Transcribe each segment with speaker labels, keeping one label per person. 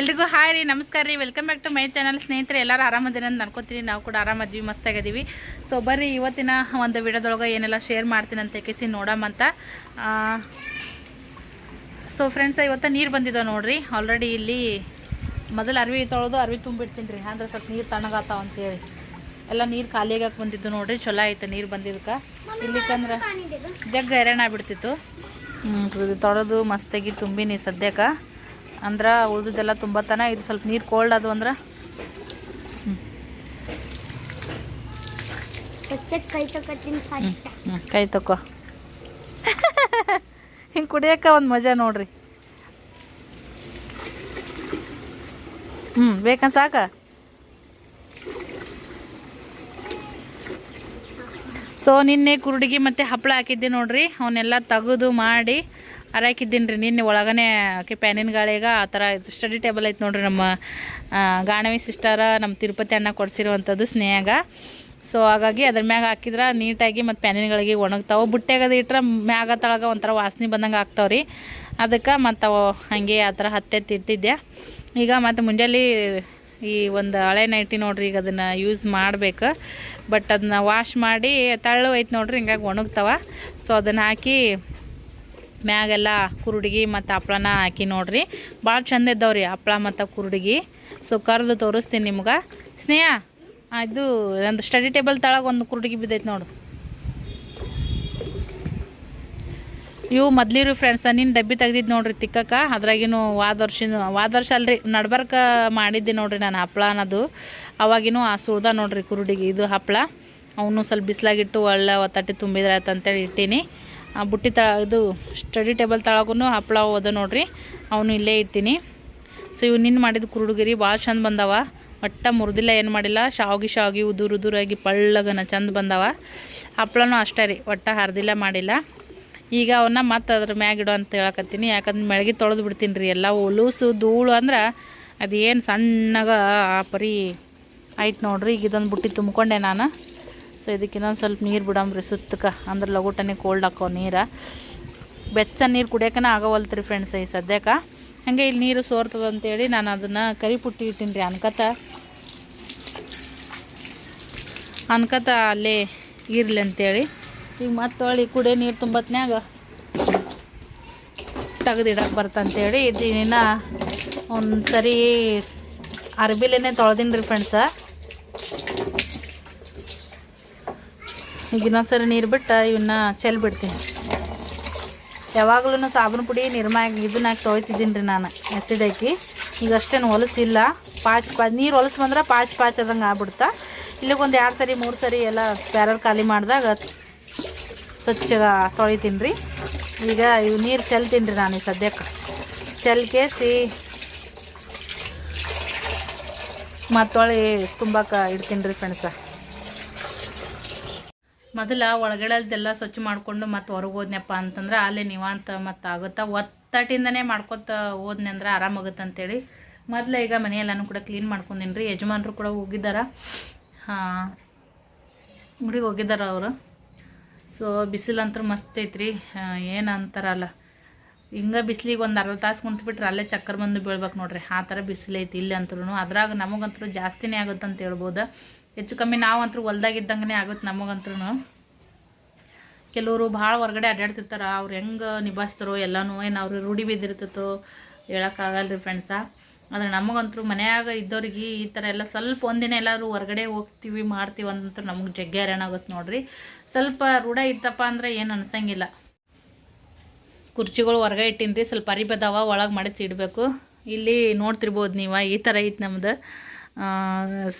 Speaker 1: ಎಲ್ರಿಗೂ ಹಾಯ್ ರೀ, ನಮಸ್ಕಾರ ರೀ. Welcome back to my channel ಸ್ನೇಹಿತರೆ, ಎಲ್ಲರೂ ಆರಾಮದಿನ ಅಂತ ಅನ್ಕೋತೀನಿ. ನಾವು ಕೂಡ ಆರಾಮದ್ವಿ ಮಸ್ತಾಗಿದ್ದೀವಿ ಸೊ ಬರ್ರಿ, ಇವತ್ತಿನ ಒಂದು ವಿಡಿಯೋದೊಳಗೆ ಏನೆಲ್ಲ ಶೇರ್ ಮಾಡ್ತೀನಿ ಅಂತ ಕೇಸಿ ನೋಡಮಂತ ಸೊ ಫ್ರೆಂಡ್ಸ್ ಇವತ್ತು ನೀರು ಬಂದಿದ್ದಾವೆ ನೋಡಿರಿ. ಆಲ್ರೆಡಿ ಇಲ್ಲಿ ಮೊದಲು ಅರ್ವಿ ತೊಳೆದು ಅರ್ವಿ ತುಂಬಿಡ್ತೀನಿ ರೀ. ಅಂದ್ರೆ ಸ್ವಲ್ಪ ನೀರು ತಣ್ಣಗಾತಾವ ಅಂತೇಳಿ ಎಲ್ಲ ನೀರು ಖಾಲಿಯಾಗಕ್ಕೆ ಬಂದಿದ್ದು ನೋಡಿರಿ. ಚಲೋ ಐತೆ ನೀರು ಬಂದಿದ್ದಕ್ಕೆ. ಇಲ್ಲಿಕಂದ್ರೆ ಜಗ್ಗ ಹೈರಾಣ ಆಗ್ಬಿಡ್ತಿತ್ತು. ತೊಳೆದು ಮಸ್ತಾಗಿ ತುಂಬಿನಿ ಸದ್ಯಕ್ಕೆ. ಅಂದ್ರೆ ಉಳ್ದದೆಲ್ಲ ತುಂಬತನ. ಇದು ಸ್ವಲ್ಪ ನೀರು ಕೋಲ್ಡ್ ಅದು ಅಂದ್ರೆ.
Speaker 2: ಕೈ
Speaker 1: ತಕೋ. ಹಿಂಗೆ ಕುಡಿಯೋಕೆ ಒಂದು ಮಜಾ ನೋಡ್ರಿ. ಹ್ಞೂ ಬೇಕಂತ ಸಾಕ? ಸೊ ನಿನ್ನೆ ಕುರುಡಿಗೆ ಮತ್ತು ಹಪ್ಪಳ ಹಾಕಿದ್ದೆ ನೋಡ್ರಿ. ಅವನ್ನೆಲ್ಲ ತೆಗೆದು ಮಾಡಿ ಅರಾಕಿದ್ದೀನಿ ರೀ ನಿನ್ನೆ ಒಳಗನೆ ಆಕೆ ಪ್ಯಾನಿನ ಗಾಳಿಗೆ ಆ ಥರ ಸ್ಟಡಿ ಟೇಬಲ್ ಐತೆ ನೋಡ್ರಿ ನಮ್ಮ ಗಾಣವಿ ಸಿಸ್ಟರ ನಮ್ಮ ತಿರುಪತಿ ಅಣ್ಣ ಕೊಡಿಸಿರುವಂಥದ್ದು ಸ್ನೇಹಾಗ. ಸೊ ಹಾಗಾಗಿ ಅದ್ರ ಮ್ಯಾಗ ಹಾಕಿದ್ರೆ ನೀಟಾಗಿ ಮತ್ತು ಪ್ಯಾನಿನಗಳಿಗೆ ಒಣಗ್ತಾವೆ. ಬುಟ್ಟೆಗದು ಇಟ್ರೆ ಮ್ಯಾಗ ತಳಗ ಒಂಥರ ವಾಸನೆ ಬಂದಂಗೆ ಆಗ್ತಾವೆ ರೀ ಅದಕ್ಕೆ ಮತ್ತು ಅವು ಹಾಗೆ ಆ ಥರ ಹತ್ತೆತ್ತಿ ಇಟ್ಟಿದ್ದೆ ಈಗ ಮತ್ತು ಮುಂಜಾನೆ ಈ ಒಂದು ಹಳೆ ನೈಟಿ ನೋಡ್ರಿ ಈಗ ಅದನ್ನು ಯೂಸ್ ಮಾಡಬೇಕು. ಬಟ್ ಅದನ್ನ ವಾಶ್ ಮಾಡಿ ತಳ್ಳು ಐತೆ ನೋಡ್ರಿ, ಹಿಂಗಾಗಿ ಒಣಗ್ತಾವ. ಸೊ ಅದನ್ನು ಹಾಕಿ ಮ್ಯಾಗೆಲ್ಲ ಕುರುಡಿಗೆ ಮತ್ತು ಹಪ್ಪಳನ ಹಾಕಿ ನೋಡ್ರಿ. ಭಾಳ ಚಂದ ಇದ್ದಾವ್ರಿ ಹಪ್ಪಳ ಮತ್ತು ಕುರುಡಿಗೆ. ಸೊ ಕರೆದು ತೋರಿಸ್ತೀನಿ ನಿಮ್ಗೆ. ಸ್ನೇಹ ಇದು ಒಂದು ಸ್ಟಡಿ ಟೇಬಲ್ ತಳಗೆ ಒಂದು ಕುರುಡಿಗೆ ಬಿದ್ದೈತೆ ನೋಡು. ಇವು ಮೊದ್ಲಿರು ಫ್ರೆಂಡ್ಸ ನೀನು ಡಬ್ಬಿ ತೆಗ್ದಿದ್ದು ನೋಡ್ರಿ ತಿಕ್ಕಕ್ಕ. ಅದ್ರಾಗಿನೂ ವಾದ ವರ್ಷಿನ, ವಾದ ವರ್ಷ ಅಲ್ರಿ, ನಡ್ಬರ್ಕ ಮಾಡಿದ್ದೆ ನೋಡ್ರಿ ನಾನು ಹಪ್ಳ ಅನ್ನೋದು. ಅವಾಗಿನೂ ಆ ಸುಳ್ದ ನೋಡ್ರಿ ಕುರುಡಿಗೆ, ಇದು ಹಪ್ಪಳ ಅವನು ಸ್ವಲ್ಪ ಬಿಸಿಲಾಗಿಟ್ಟು ಒಳ್ಳೆ ಒತ್ತಟ್ಟಿ ತುಂಬಿದ್ರೆ ಅಂತೇಳಿ ಇಟ್ಟೀನಿ. ಬುಟ್ಟಿ ತ ಇದು ಸ್ಟಡಿ ಟೇಬಲ್ ತಳಗೂ ಹಪ್ಪಳ ಹೋದ ನೋಡ್ರಿ. ಅವನು ಇಲ್ಲೇ ಇಡ್ತೀನಿ ಸೊ ಇವು ನಿನ್ನ ಮಾಡಿದ ಕುರುಡುಗಿರಿ ಭಾಳ ಚಂದ ಬಂದವ. ಒಟ್ಟ ಮುರಿದಿಲ್ಲ, ಏನು ಮಾಡಿಲ್ಲ. ಶಾವಿಗೆ ಶಾವ್ಗಿ, ಉದುರು ಉದುರಾಗಿ ಪಳ್ಳಗನ ಚಂದ ಬಂದವ. ಹಪ್ಪಳನೂ ಅಷ್ಟೇ ರೀ, ಒಟ್ಟ ಹರಿದಿಲ್ಲ, ಮಾಡಿಲ್ಲ. ಈಗ ಅವನ್ನ ಮತ್ತೆ ಅದ್ರ ಇಡೋ ಅಂತ ಹೇಳಕತ್ತೀನಿ. ಯಾಕಂದ್ರೆ ಮೆಳಗಿ ತೊಳೆದು ಬಿಡ್ತೀನಿ ರೀ. ಎಲ್ಲ ಉಲುಸು, ಧೂಳು ಅಂದ್ರೆ ಅದೇನು ಸಣ್ಣಗ ಆ ಪರಿ ಆಯ್ತು ನೋಡ್ರಿ. ಈಗ ಇದೊಂದು ಬುಟ್ಟಿ ತುಂಬ್ಕೊಂಡೆ ನಾನು. ಸೊ ಇದಕ್ಕೆ ಇನ್ನೊಂದು ಸ್ವಲ್ಪ ನೀರು ಬಿಡಂಬ್ರಿ ಸುತ್ತಕ್ಕೆ ಅಂದ್ರೆ ಲಗೋಟನೆ ಕೋಲ್ಡ್ ಹಾಕೋ ನೀರು. ಬೆಚ್ಚ ನೀರು ಕುಡಿಯೋಕೆ ಆಗವಲ್ತ್ರಿ ಫ್ರೆಂಡ್ಸ್ ಈ ಸದ್ಯಕ್ಕೆ ಹಾಗೆ ಇಲ್ಲಿ ನೀರು ಸೋರ್ತದ ಅಂತೇಳಿ ನಾನು ಅದನ್ನು ಕರಿ ಪುಟ್ಟಿ ರೀ ಅನ್ಕತ. ಅನ್ಕತ ಅಲ್ಲೇ ಇರಲಿ ಅಂತೇಳಿ. ಈಗ ಮತ್ತೆ ಹೊಳ್ಳಿ ಕುಡಿಯೋ ನೀರು ತುಂಬತ್ನ್ಯಾಗ ತೆಗೆದಿಡಕ್ಕೆ ಬರ್ತಂತೇಳಿ ಇದನ್ನ ಒಂದು ಸರಿ ಅರ್ಬಿಲೇನೆ ತೊಳೆದಿನಿ ರೀ ಫ್ರೆಂಡ್ಸ. ಈಗ ಇನ್ನೊಂದ್ಸರಿ ನೀರು ಬಿಟ್ಟು ಇವನ್ನ ಚೆಲ್ ಬಿಡ್ತೀನಿ. ಯಾವಾಗಲೂ ಸಾಬೂನು ಪುಡಿ ನಿರ್ಮಾಗಿ ಇದನ್ನ ಹಾಕಿ ತೊಗೊಳ್ತಿದ್ದೀನಿ ರೀ ನಾನು ಎಸಿಡ್ ಹಾಕಿ. ಈಗ ಅಷ್ಟೇನು ಹೊಲಸಿಲ್ಲ. ಪಾಚ್ ಪಾ ನೀರು ಹೊಲಸು ಬಂದ್ರೆ ಪಾಚ್ ಪಾಚ್ ಅದಂಗೆ ಆಗ್ಬಿಡ್ತಾ. ಇಲ್ಲಿಗೊಂದು ಎರಡು ಸರಿ, ಮೂರು ಸರಿ ಎಲ್ಲ ಪ್ಯಾರಲ್ ಖಾಲಿ ಮಾಡಿದಾಗ ಸ್ವಚ್ಛಗ ತೊಳಿತೀನಿ ರೀ. ಈಗ ಇವು ನೀರು ಚೆಲ್ತೀನಿ ರೀ ನಾನು ಸದ್ಯಕ್ಕೆ ಚೆಲ್ಕೇಸಿ ಮತ್ತೊಳಿ ತುಂಬಕ್ಕೆ ಇಡ್ತೀನಿ ರೀ ಫ್ರೆಂಡ್ಸ ಮೊದಲ ಒಳಗಡೆದೆಲ್ಲ ಸ್ವಚ್ಛ ಮಾಡಿಕೊಂಡು ಮತ್ತೆ ಹೊರಗೆ ಹೋದ್ನಪ್ಪ ಅಂತಂದ್ರೆ ಅಲ್ಲೇ ನಿವಾಂತ ಮತ್ತು ಆಗುತ್ತಾ? ಒತ್ತಟಿಂದನೇ ಮಾಡ್ಕೊತ ಹೋದ್ನೆ ಅಂದ್ರೆ ಆರಾಮಾಗುತ್ತೆ ಅಂತೇಳಿ. ಮೊದಲ ಈಗ ಮನೆಯೆಲ್ಲನೂ ಕೂಡ ಕ್ಲೀನ್ ಮಾಡ್ಕೊಂಡಿನಿ ರೀ ಯಜಮಾನ್ರು ಕೂಡ ಹೋಗಿದ್ದಾರ. ಹಾಂ, ಗುಡಿಗೆ ಹೋಗಿದ್ದಾರ ಅವರು. ಸೊ ಬಿಸಿಲಂತೂ ಮಸ್ತ್ ಐತ್ರಿ. ಏನು ಅಂತಾರಲ್ಲ. ಹಿಂಗೆ ಬಿಸಿಲಿಗೆ ಒಂದು ಅರ್ಧ ತಾಸು ಕುಂತ್ಬಿಟ್ರೆ ಅಲ್ಲೇ ಚಕ್ಕರ್ ಬಂದು ಬೀಳ್ಬೇಕು ನೋಡ್ರಿ. ಆ ಥರ ಬಿಸಿಲೈತಿ ಇಲ್ಲಿ ಅಂತೂ ಅದ್ರಾಗ ನಮಗಂತೂ ಜಾಸ್ತಿನೇ ಆಗುತ್ತೆ ಅಂತ ಹೇಳ್ಬೋದು. ಹೆಚ್ಚು ಕಮ್ಮಿ ನಾವಂತೂ ಹೊಲ್ದಾಗಿದ್ದಂಗೆ ಆಗುತ್ತೆ ನಮಗಂತೂ ಕೆಲವರು ಭಾಳ ಹೊರಗಡೆ ಅಡ್ಡಾಡ್ತಿರ್ತಾರೆ ಅವ್ರು ಹೆಂಗೆ ನಿಭಾಯಿಸ್ತಾರೋ ಎಲ್ಲನೂ, ಏನು ಅವ್ರು ರೂಢಿ ಬಿದ್ದಿರ್ತಿತ್ತು ಹೇಳೋಕ್ಕಾಗಲ್ಲ ರೀ ಫ್ರೆಂಡ್ಸ ಆದರೆ ನಮಗಂತೂ ಮನೆಯಾಗ ಇದ್ದವ್ರಿಗೆ ಈ ಥರ ಎಲ್ಲ ಸ್ವಲ್ಪ ಒಂದಿನ ಎಲ್ಲರೂ ಹೊರಗಡೆ ಹೋಗ್ತೀವಿ, ಮಾಡ್ತೀವಿ ಅಂತಂತೂ ನಮಗೆ ಜಗ್ಗಿ ಆಗುತ್ತೆ ನೋಡ್ರಿ. ಸ್ವಲ್ಪ ರೂಢ ಇತ್ತಪ್ಪ ಅಂದ್ರೆ ಏನು ಅನ್ಸಂಗಿಲ್ಲ. ಕುರ್ಚಿಗಳು ಹೊರಗೆ ಇಟ್ಟಿನಿ ರೀ ಸ್ವಲ್ಪ ಅರಿಬದವ ಒಳಗೆ ಮಡಚಿ ಇಡಬೇಕು. ಇಲ್ಲಿ ನೋಡ್ತಿರ್ಬೋದು ನೀವು, ಈ ಥರ ಐತೆ ನಮ್ದು.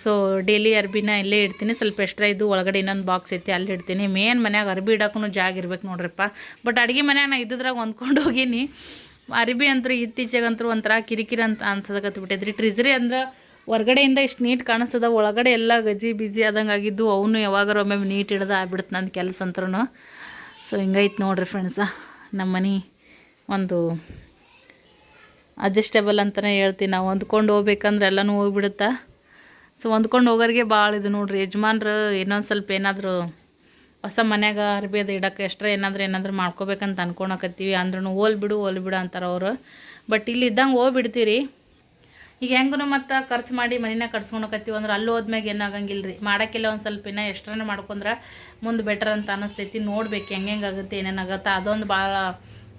Speaker 1: ಸೊ ಡೈಲಿ ಅರ್ಬಿನ ಇಲ್ಲೇ ಇಡ್ತೀನಿ. ಸ್ವಲ್ಪ ಎಕ್ಸ್ಟ್ರಾ ಇದು ಒಳಗಡೆ ಇನ್ನೊಂದು ಬಾಕ್ಸ್ ಐತಿ, ಅಲ್ಲಿ ಇಡ್ತೀನಿ. ಮೇನ್ ಮನ್ಯಾಗ ಅರ್ಬಿ ಇಡೋಕ್ಕೂ ಜಾಗ ಇರ್ಬೇಕು ನೋಡ್ರಪ್ಪ. ಬಟ್ ಅಡುಗೆ ಮನ್ಯಾಗ ನಾ ಇದ್ದಿದ್ರಾಗ ಹೊಂದ್ಕೊಂಡು ಹೋಗೀನಿ. ಅರ್ಬಿ ಅಂತೂ ಇತ್ತೀಚೆಗಂತೂ ಒಂಥರ ಕಿರಿಕಿರಿ ಅಂತ ಅನ್ಸದಕತ್ಬಿಟ್ಟೈತ್ರಿ ಟ್ರಿಜರಿ ಅಂದ್ರೆ ಹೊರಗಡೆಯಿಂದ ಇಷ್ಟು ನೀಟ್ ಕಾಣಿಸ್ತದ. ಒಳಗಡೆ ಎಲ್ಲ ಗಜಿ ಬಿಜಿ ಆದಂಗೆ ಆಗಿದ್ದು ಅವನು ಯಾವಾಗಾರ ಒಮ್ಮೆ ನೀಟ್ ಹಿಡ್ದು ಆಗ್ಬಿಡುತ್ತೆ ನನ್ನ ಕೆಲಸ ಅಂತ್ರೂ ಸೊ ಹಿಂಗೈತೆ ನೋಡ್ರಿ ಫ್ರೆಂಡ್ಸ ನಮ್ಮ ಮನೆ ಒಂದು ಅಡ್ಜಸ್ಟೇಬಲ್ ಅಂತಲೇ ಹೇಳ್ತೀನಿ ನಾವು. ಹೊಂದ್ಕೊಂಡು ಹೋಗ್ಬೇಕಂದ್ರೆ ಎಲ್ಲನೂ ಹೋಗ್ಬಿಡುತ್ತಾ? ಸೊ ಹೊಂದ್ಕೊಂಡು ಹೋಗೋರಿಗೆ ಭಾಳ ಇದು ನೋಡ್ರಿ. ಯಜಮಾನ್ರು ಇನ್ನೊಂದು ಸ್ವಲ್ಪ ಏನಾದರೂ ಹೊಸ ಮನ್ಯಾಗ ಅರ್ಬಿ ಅದು ಇಡಕ್ಕೆ ಎಷ್ಟರ ಏನಾದರೂ ಏನಾದರೂ ಮಾಡ್ಕೋಬೇಕಂತ ಅಂದ್ಕೊಳಕತ್ತೀವಿ ಅಂದ್ರೂ ಹೋಲ್ ಬಿಡು ಹೋಲ್ ಬಿಡು ಅಂತಾರೆ ಅವರು. ಬಟ್ ಇಲ್ಲಿ ಇದ್ದಂಗೆ ಹೋಗ್ಬಿಡ್ತೀವಿ ಈಗ ಹೆಂಗೂ ಮತ್ತು ಖರ್ಚು ಮಾಡಿ ಮನೆನ ಕಟ್ಸ್ಕೊಳಕತ್ತೀವಿ ಅಂದ್ರೆ ಅಲ್ಲಿ ಹೋದ್ಮ್ಯಾಗ ಏನೂ ಆಗಂಗಿಲ್ಲ ರೀ ಮಾಡೋಕ್ಕಿಲ್ಲ ಒಂದು ಸ್ವಲ್ಪ ಇನ್ನೂ ಎಷ್ಟ್ರೇ ಮಾಡ್ಕೊಂಡ್ರೆ ಮುಂದೆ ಬೆಟರ್ ಅಂತ ಅನಿಸ್ತೈತಿ. ನೋಡ್ಬೇಕು ಹೆಂಗೆ ಆಗುತ್ತೆ, ಏನೇನು ಆಗುತ್ತೆ. ಅದೊಂದು ಭಾಳ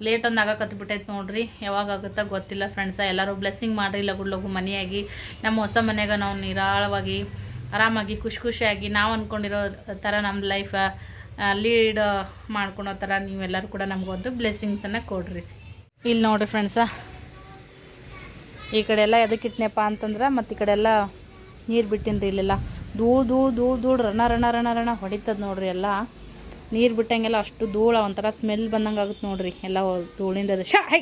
Speaker 1: ಲೇಟ್ ಒಂದು ಆಗಕ್ಕೆ ಬಿಟ್ಟೈತೆ ನೋಡ್ರಿ. ಯಾವಾಗ ಆಗುತ್ತಾ ಗೊತ್ತಿಲ್ಲ ಫ್ರೆಂಡ್ಸ ಎಲ್ಲರೂ ಬ್ಲೆಸ್ಸಿಂಗ್ ಮಾಡಿರಿ ಲಗು ಲಗು ಮನೆಯಾಗಿ. ನಮ್ಮ ಹೊಸ ಮನೆಯಾಗ ನಾವು ನಿರಾಳವಾಗಿ, ಆರಾಮಾಗಿ, ಖುಷಿ ಖುಷಿಯಾಗಿ ನಾವು ಅಂದ್ಕೊಂಡಿರೋ ಥರ ನಮ್ಮ ಲೈಫ ಲೀಡ್ ಮಾಡ್ಕೊಳೋ ಥರ ನೀವೆಲ್ಲರೂ ಕೂಡ ನಮಗೊಂದು ಬ್ಲೆಸ್ಸಿಂಗ್ಸನ್ನು ಕೊಡ್ರಿ. ಇಲ್ಲಿ ನೋಡಿರಿ ಫ್ರೆಂಡ್ಸ ಈ ಕಡೆ ಎಲ್ಲ ಎದಕ್ಕೆ ಇಟ್ನಪ್ಪ ಅಂತಂದ್ರೆ ಮತ್ತು ಈ ಕಡೆ ಎಲ್ಲ ನೀರು ಬಿಟ್ಟಿನ್ರಿ ಇಲ್ಲೆಲ್ಲ. ಧೂಳು ಧೂಳು ಧೂಳು ದೂಳು ರಣ ರಣ ರಣ ರಣ ಹೊಡಿತದ ನೋಡ್ರಿ ಎಲ್ಲ. ನೀರು ಬಿಟ್ಟಂಗೆಲ್ಲ ಅಷ್ಟು ಧೂಳ, ಒಂಥರ ಸ್ಮೆಲ್ ಬಂದಂಗೆ ಆಗುತ್ತೆ ನೋಡ್ರಿ. ಎಲ್ಲ ಧೂಳಿಂದ ಅದು ಶಾ ಹೈ!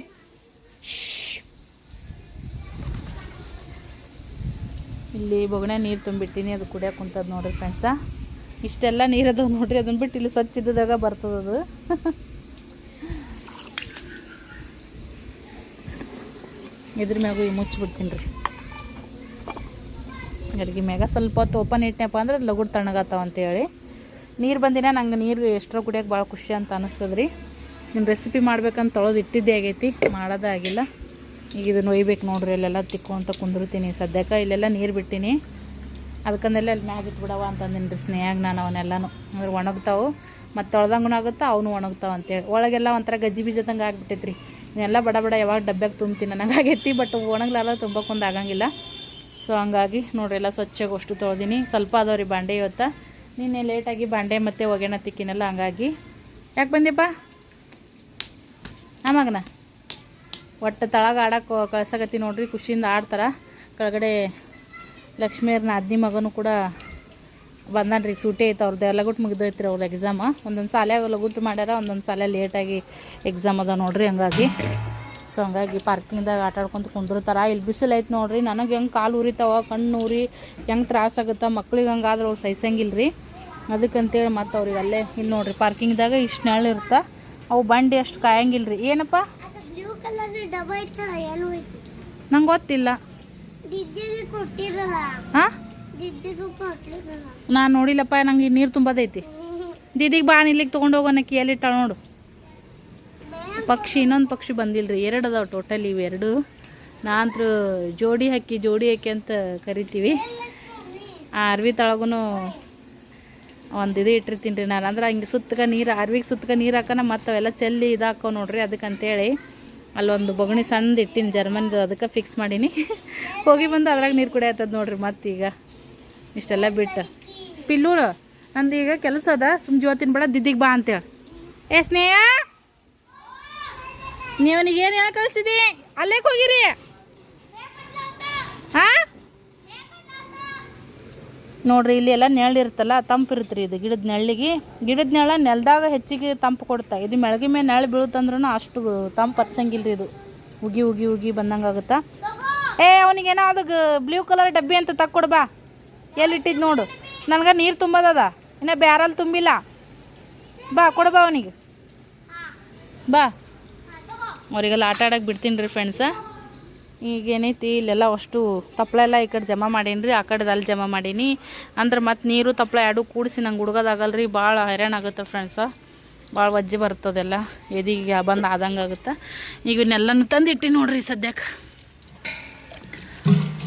Speaker 1: ಇಲ್ಲಿ ಬೊಗಣೆ ನೀರು ತುಂಬಿಟ್ಟಿನಿ, ಅದು ಕುಡಿಯೋಕೆ ಕುಂತದ ನೋಡ್ರಿ ಫ್ರೆಂಡ್ಸ ಇಷ್ಟೆಲ್ಲ ನೀರು ಅದಾವ ನೋಡ್ರಿ ಅದನ್ನ ಬಿಟ್ಟು ಇಲ್ಲಿ ಸ್ವಚ್ಛ ಇದ್ದಾಗ ಬರ್ತದದು ಇದ್ರ ಮ್ಯಾಗು ಈ ಮುಚ್ಚಿಬಿಡ್ತೀನಿ ರೀ. ಅಡ್ಗೆ ಮ್ಯಾಗ ಸ್ವಲ್ಪ ಹೊತ್ತು ಓಪನ್ ಇಟ್ಟನಪ್ಪ ಅಂದ್ರೆ ಅದು ಲಗುಡ್ ತಣ್ಣಗಾತಾವ ಅಂತೇಳಿ. ನೀರು ಬಂದಿನ ನಂಗೆ ನೀರು ಎಷ್ಟರ ಕುಡಿಯೋಕೆ ಭಾಳ ಖುಷಿ ಅಂತ ಅನ್ನಿಸ್ತದೆ ರೀ ನಿಮ್ಮ ರೆಸಿಪಿ ಮಾಡ್ಬೇಕಂತ ತೊಳೆದು ಇಟ್ಟಿದ್ದೇ ಆಗೈತಿ, ಮಾಡೋದೇ ಆಗಿಲ್ಲ. ಈಗ ಇದನ್ನು ಒಯ್ಬೇಕು ನೋಡ್ರಿ ಇಲ್ಲೆಲ್ಲ ತಿಕ್ಕೊಂತ ಕುಂದಿರ್ತೀನಿ. ಸದ್ಯಕ್ಕೆ ಇಲ್ಲೆಲ್ಲ ನೀರು ಬಿಟ್ಟಿನಿ. ಅದಕ್ಕಂದೆಲ್ಲ ಅಲ್ಲಿ ಮ್ಯಾಗ ಇಟ್ಬಿಡವ ಅಂತಂದಿನಿ ರೀ ಸ್ನೇಹಾಗ ನಾನು ಅವನ್ನೆಲ್ಲನೂ ಅಂದ್ರೆ ಒಣಗ್ತಾವೆ, ಮತ್ತು ತೊಳ್ದಂಗೂ ಆಗುತ್ತೆ ಅವನು ಒಣಗ್ತಾವೆ ಅಂತೇಳಿ. ಒಳಗೆಲ್ಲ ಒಂಥರ ಗಜ್ಜಿ ಬೀಜದಂಗೆ ಆಗಿಬಿಟ್ಟೈತ್ರಿ. ರೀ ಇದನ್ನೆಲ್ಲ ಬಡ ಬಡ ಯಾವಾಗ ಡಬ್ಬ್ಯಾಗ ತುಂಬ್ತೀನಿ ನನಗೆ ಆಗೈತಿ, ಬಟ್ ಒಣಗ್ಲಾರ ತುಂಬಕ್ಕೊಂದು ಆಗಂಗಿಲ್ಲ. ಸೊ ಹಂಗಾಗಿ ನೋಡ್ರಿ ಎಲ್ಲ ಸ್ವಚ್ಛಗೆ ಅಷ್ಟು ತೊಳ್ದೀನಿ. ಸ್ವಲ್ಪ ಅದಾವ ರೀ ಬಾಂಡೆ ಇವತ್ತು. ನಿನ್ನೆ ಲೇಟಾಗಿ ಬಾಂಡೆ ಮತ್ತು ಒಗೆನ ತಿಕ್ಕಿನಲ್ಲ, ಹಂಗಾಗಿ. ಯಾಕೆ ಆ ಆಮಾಗನ ಒಟ್ಟು ತಳಗ ಆಡಕ್ಕೆ ಕಳ್ಸಕತ್ತಿ ನೋಡ್ರಿ, ಖುಷಿಯಿಂದ ಆಡ್ತಾರ. ಕೆಳಗಡೆ ಲಕ್ಷ್ಮಿಯವ್ರ ಅದ್ನಿ ಮಗನೂ ಕೂಡ ಬಂದಾನ ರೀ ಸೂಟಿ ಐತೆ ಅವ್ರದ್ದು ಲಗುಟ್ ಗುಟ್ಟು ರೀ ಅವ್ರ ಎಕ್ಸಾಮ ಒಂದೊಂದು ಸಾಲೆ ಲಗುಟ್ ಮಾಡ್ಯಾರ, ಒಂದೊಂದು ಸಾಲೆ ಲೇಟಾಗಿ ಎಕ್ಸಾಮ್ ಅದ ನೋಡ್ರಿ ಹಂಗಾಗಿ. ಸೊ ಹಂಗಾಗಿ ಪಾರ್ಕಿಂಗ್ದಾಗ ಆಟ ಆಡ್ಕೊಂತ ಕುಂದಿರ್ತಾರ. ಇಲ್ಲಿ ಬಿಸಿಲು ಐತೆ ನೋಡ್ರಿ ನನಗೆ ಹೆಂಗೆ ಕಾಲು ಉರಿತಾವ ಕಣ್ಣು ಉರಿ ಹೆಂಗೆ ತ್ರಾಸ ಆಗುತ್ತೆ ಮಕ್ಳಿಗೆ ಹಂಗಾದ್ರೆ ಅವ್ರು ಸಹಿಸಂಗಿಲ್ಲ ರೀ ಅದಕ್ಕಂತೇಳಿ ಮತ್ತು ಅವ್ರಿಗೆ ಅಲ್ಲೇ ಇಲ್ಲಿ ನೋಡ್ರಿ ಪಾರ್ಕಿಂಗ್ದಾಗ ಇಷ್ಟು ನೆರಳು ಇರುತ್ತೆ ಅವು ಬಂಡಿ ಅಷ್ಟು ಕಾಯಂಗಿಲ್ಲ ರೀ ಏನಪ್ಪ ನಂಗೆ ಗೊತ್ತಿಲ್ಲ. ಹಾಂ? ನಾನು ನೋಡಿಲ್ಲಪ್ಪ ನಂಗೆ ನೀರು ತುಂಬದೈತಿ. ದೀದಿಗೆ ಬಾ ಇಲ್ಲಿಗೆ ತೊಗೊಂಡು ಹೋಗೋಣಕ್ಕೆ ಎಲ್ಲಿಟ್ಟಾಳ ನೋಡು. ಪಕ್ಷಿ, ಇನ್ನೊಂದು ಪಕ್ಷಿ ಬಂದಿಲ್ಲ ರೀ ಎರಡು ಅದಾವೆ ಟೋಟಲ್ ಇವೆರಡು ನಾನಂತೂ ಜೋಡಿ ಹಕ್ಕಿ ಜೋಡಿ ಹಕ್ಕಿ ಅಂತ ಕರಿತೀವಿ. ಆ ಅರ್ವಿ ತಳಗೂ ಒಂದು ಇದು ಇಟ್ಟಿರ್ತೀನಿ ರೀ ನಾನು. ಅಂದ್ರೆ ಹಿಂಗೆ ಸುತ್ತಕ ನೀರು, ಅರ್ವಿಗೆ ಸುತ್ತಕ ನೀರು ಹಾಕೋಣ ಮತ್ತು ಅವೆಲ್ಲ ಚೆಲ್ಲಿ ಇದಾಕೋ ನೋಡ್ರಿ ಅದಕ್ಕೆ ಅಂತೇಳಿ ಅಲ್ಲೊಂದು ಬೊಗಣಿ ಸಣ್ಣದು ಇಟ್ಟಿನಿ ಜರ್ಮನ್ದು, ಅದಕ್ಕೆ ಫಿಕ್ಸ್ ಮಾಡೀನಿ. ಹೋಗಿ ಬಂದು ಅದ್ರಾಗ ನೀರು ಕುಡಿಯತ್ತದ ನೋಡ್ರಿ ಈಗ. ಇಷ್ಟೆಲ್ಲ ಬಿಟ್ಟು. ಸ್ಪಿಲ್ಲೂರು, ನಂದು ಈಗ ಕೆಲಸ ಅದ. ಸುಮ್ಮ ಜೋತಿನ ಬೇಡ, ದಿದ್ದಿಗೆ ಬಾ ಅಂತೇಳಿ. ಏ ಸ್ನೇಹ! ನೀವನಿಗೆ ಏನು ಹೇಳ ಕಳಿಸಿದಿ ಅಲ್ಲೇ ಹೋಗಿರಿ ಹಾ? ನೋಡ್ರಿ, ಇಲ್ಲಿ ಎಲ್ಲ ನೆಳ್ಳಿರ್ತಲ್ಲ ತಂಪು ಇರುತ್ತೆ ರೀ ಇದು ಗಿಡದ ನೆಳ್ಳಿಗೆ. ಗಿಡದ ನೆಳ ನೆಲದಾಗ ಹೆಚ್ಚಿಗೆ ತಂಪು ಕೊಡ್ತಾ. ಇದು ಮೆಳಗಿ ಮೇಲೆ ನೆರಳು ಬೀಳುತ್ತಂದ್ರೂ ಅಷ್ಟು ತಂಪು ಹತ್ಸಂಗಿಲ್ಲ ಇದು. ಉಗಿ ಉಗಿ ಉಗಿ ಬಂದಂಗೆ ಆಗುತ್ತಾ? ಏ ಅವನಿಗೇನೋ ಅದು ಬ್ಲೂ ಕಲರ್ ಡಬ್ಬಿ ಅಂತ ತಕ್ಕೊಡ್ಬಾ ಎಲ್ಲಿಟ್ಟಿದ್ದು ನೋಡು. ನನಗೆ ನೀರು ತುಂಬೋದದ. ಇನ್ನು ಬ್ಯಾರಲ್ ತುಂಬಿಲ್ಲ. ಬಾ ಕೊಡ್ಬಾ ಅವನಿಗೆ. ಬಾ. ಅವರಿಗೆಲ್ಲ ಆಟ ಆಡೋಕೆ ಬಿಡ್ತೀನಿ ರೀ ಫ್ರೆಂಡ್ಸ ಈಗ ಏನೈತಿ, ಇಲ್ಲೆಲ್ಲ ಅಷ್ಟು ತಪ್ಪಲ ಎಲ್ಲ ಈ ಕಡೆ ಜಮಾ ಮಾಡೀನಿ ರೀ, ಆ ಕಡೆದು ಅಲ್ಲಿ ಜಮಾ ಮಾಡೀನಿ. ಅಂದ್ರೆ ಮತ್ತೆ ನೀರು ತಪ್ಪಲ ಎರಡು ಕೂಡಿಸಿ ನಂಗೆ ಹುಡುಗೋದಾಗಲ್ಲ ರೀ ಭಾಳ ಹೈರಾಣ ಆಗುತ್ತೆ ಫ್ರೆಂಡ್ಸ ಭಾಳ ವಜ್ಜೆ ಬರ್ತದೆಲ್ಲ ಎದಿಗೆ ಬಂದು ಆದಂಗೆ ಆಗುತ್ತೆ. ಈಗ ಇವನ್ನೆಲ್ಲನೂ ತಂದು ಇಟ್ಟಿ ನೋಡ್ರಿ ಸದ್ಯಕ್ಕೆ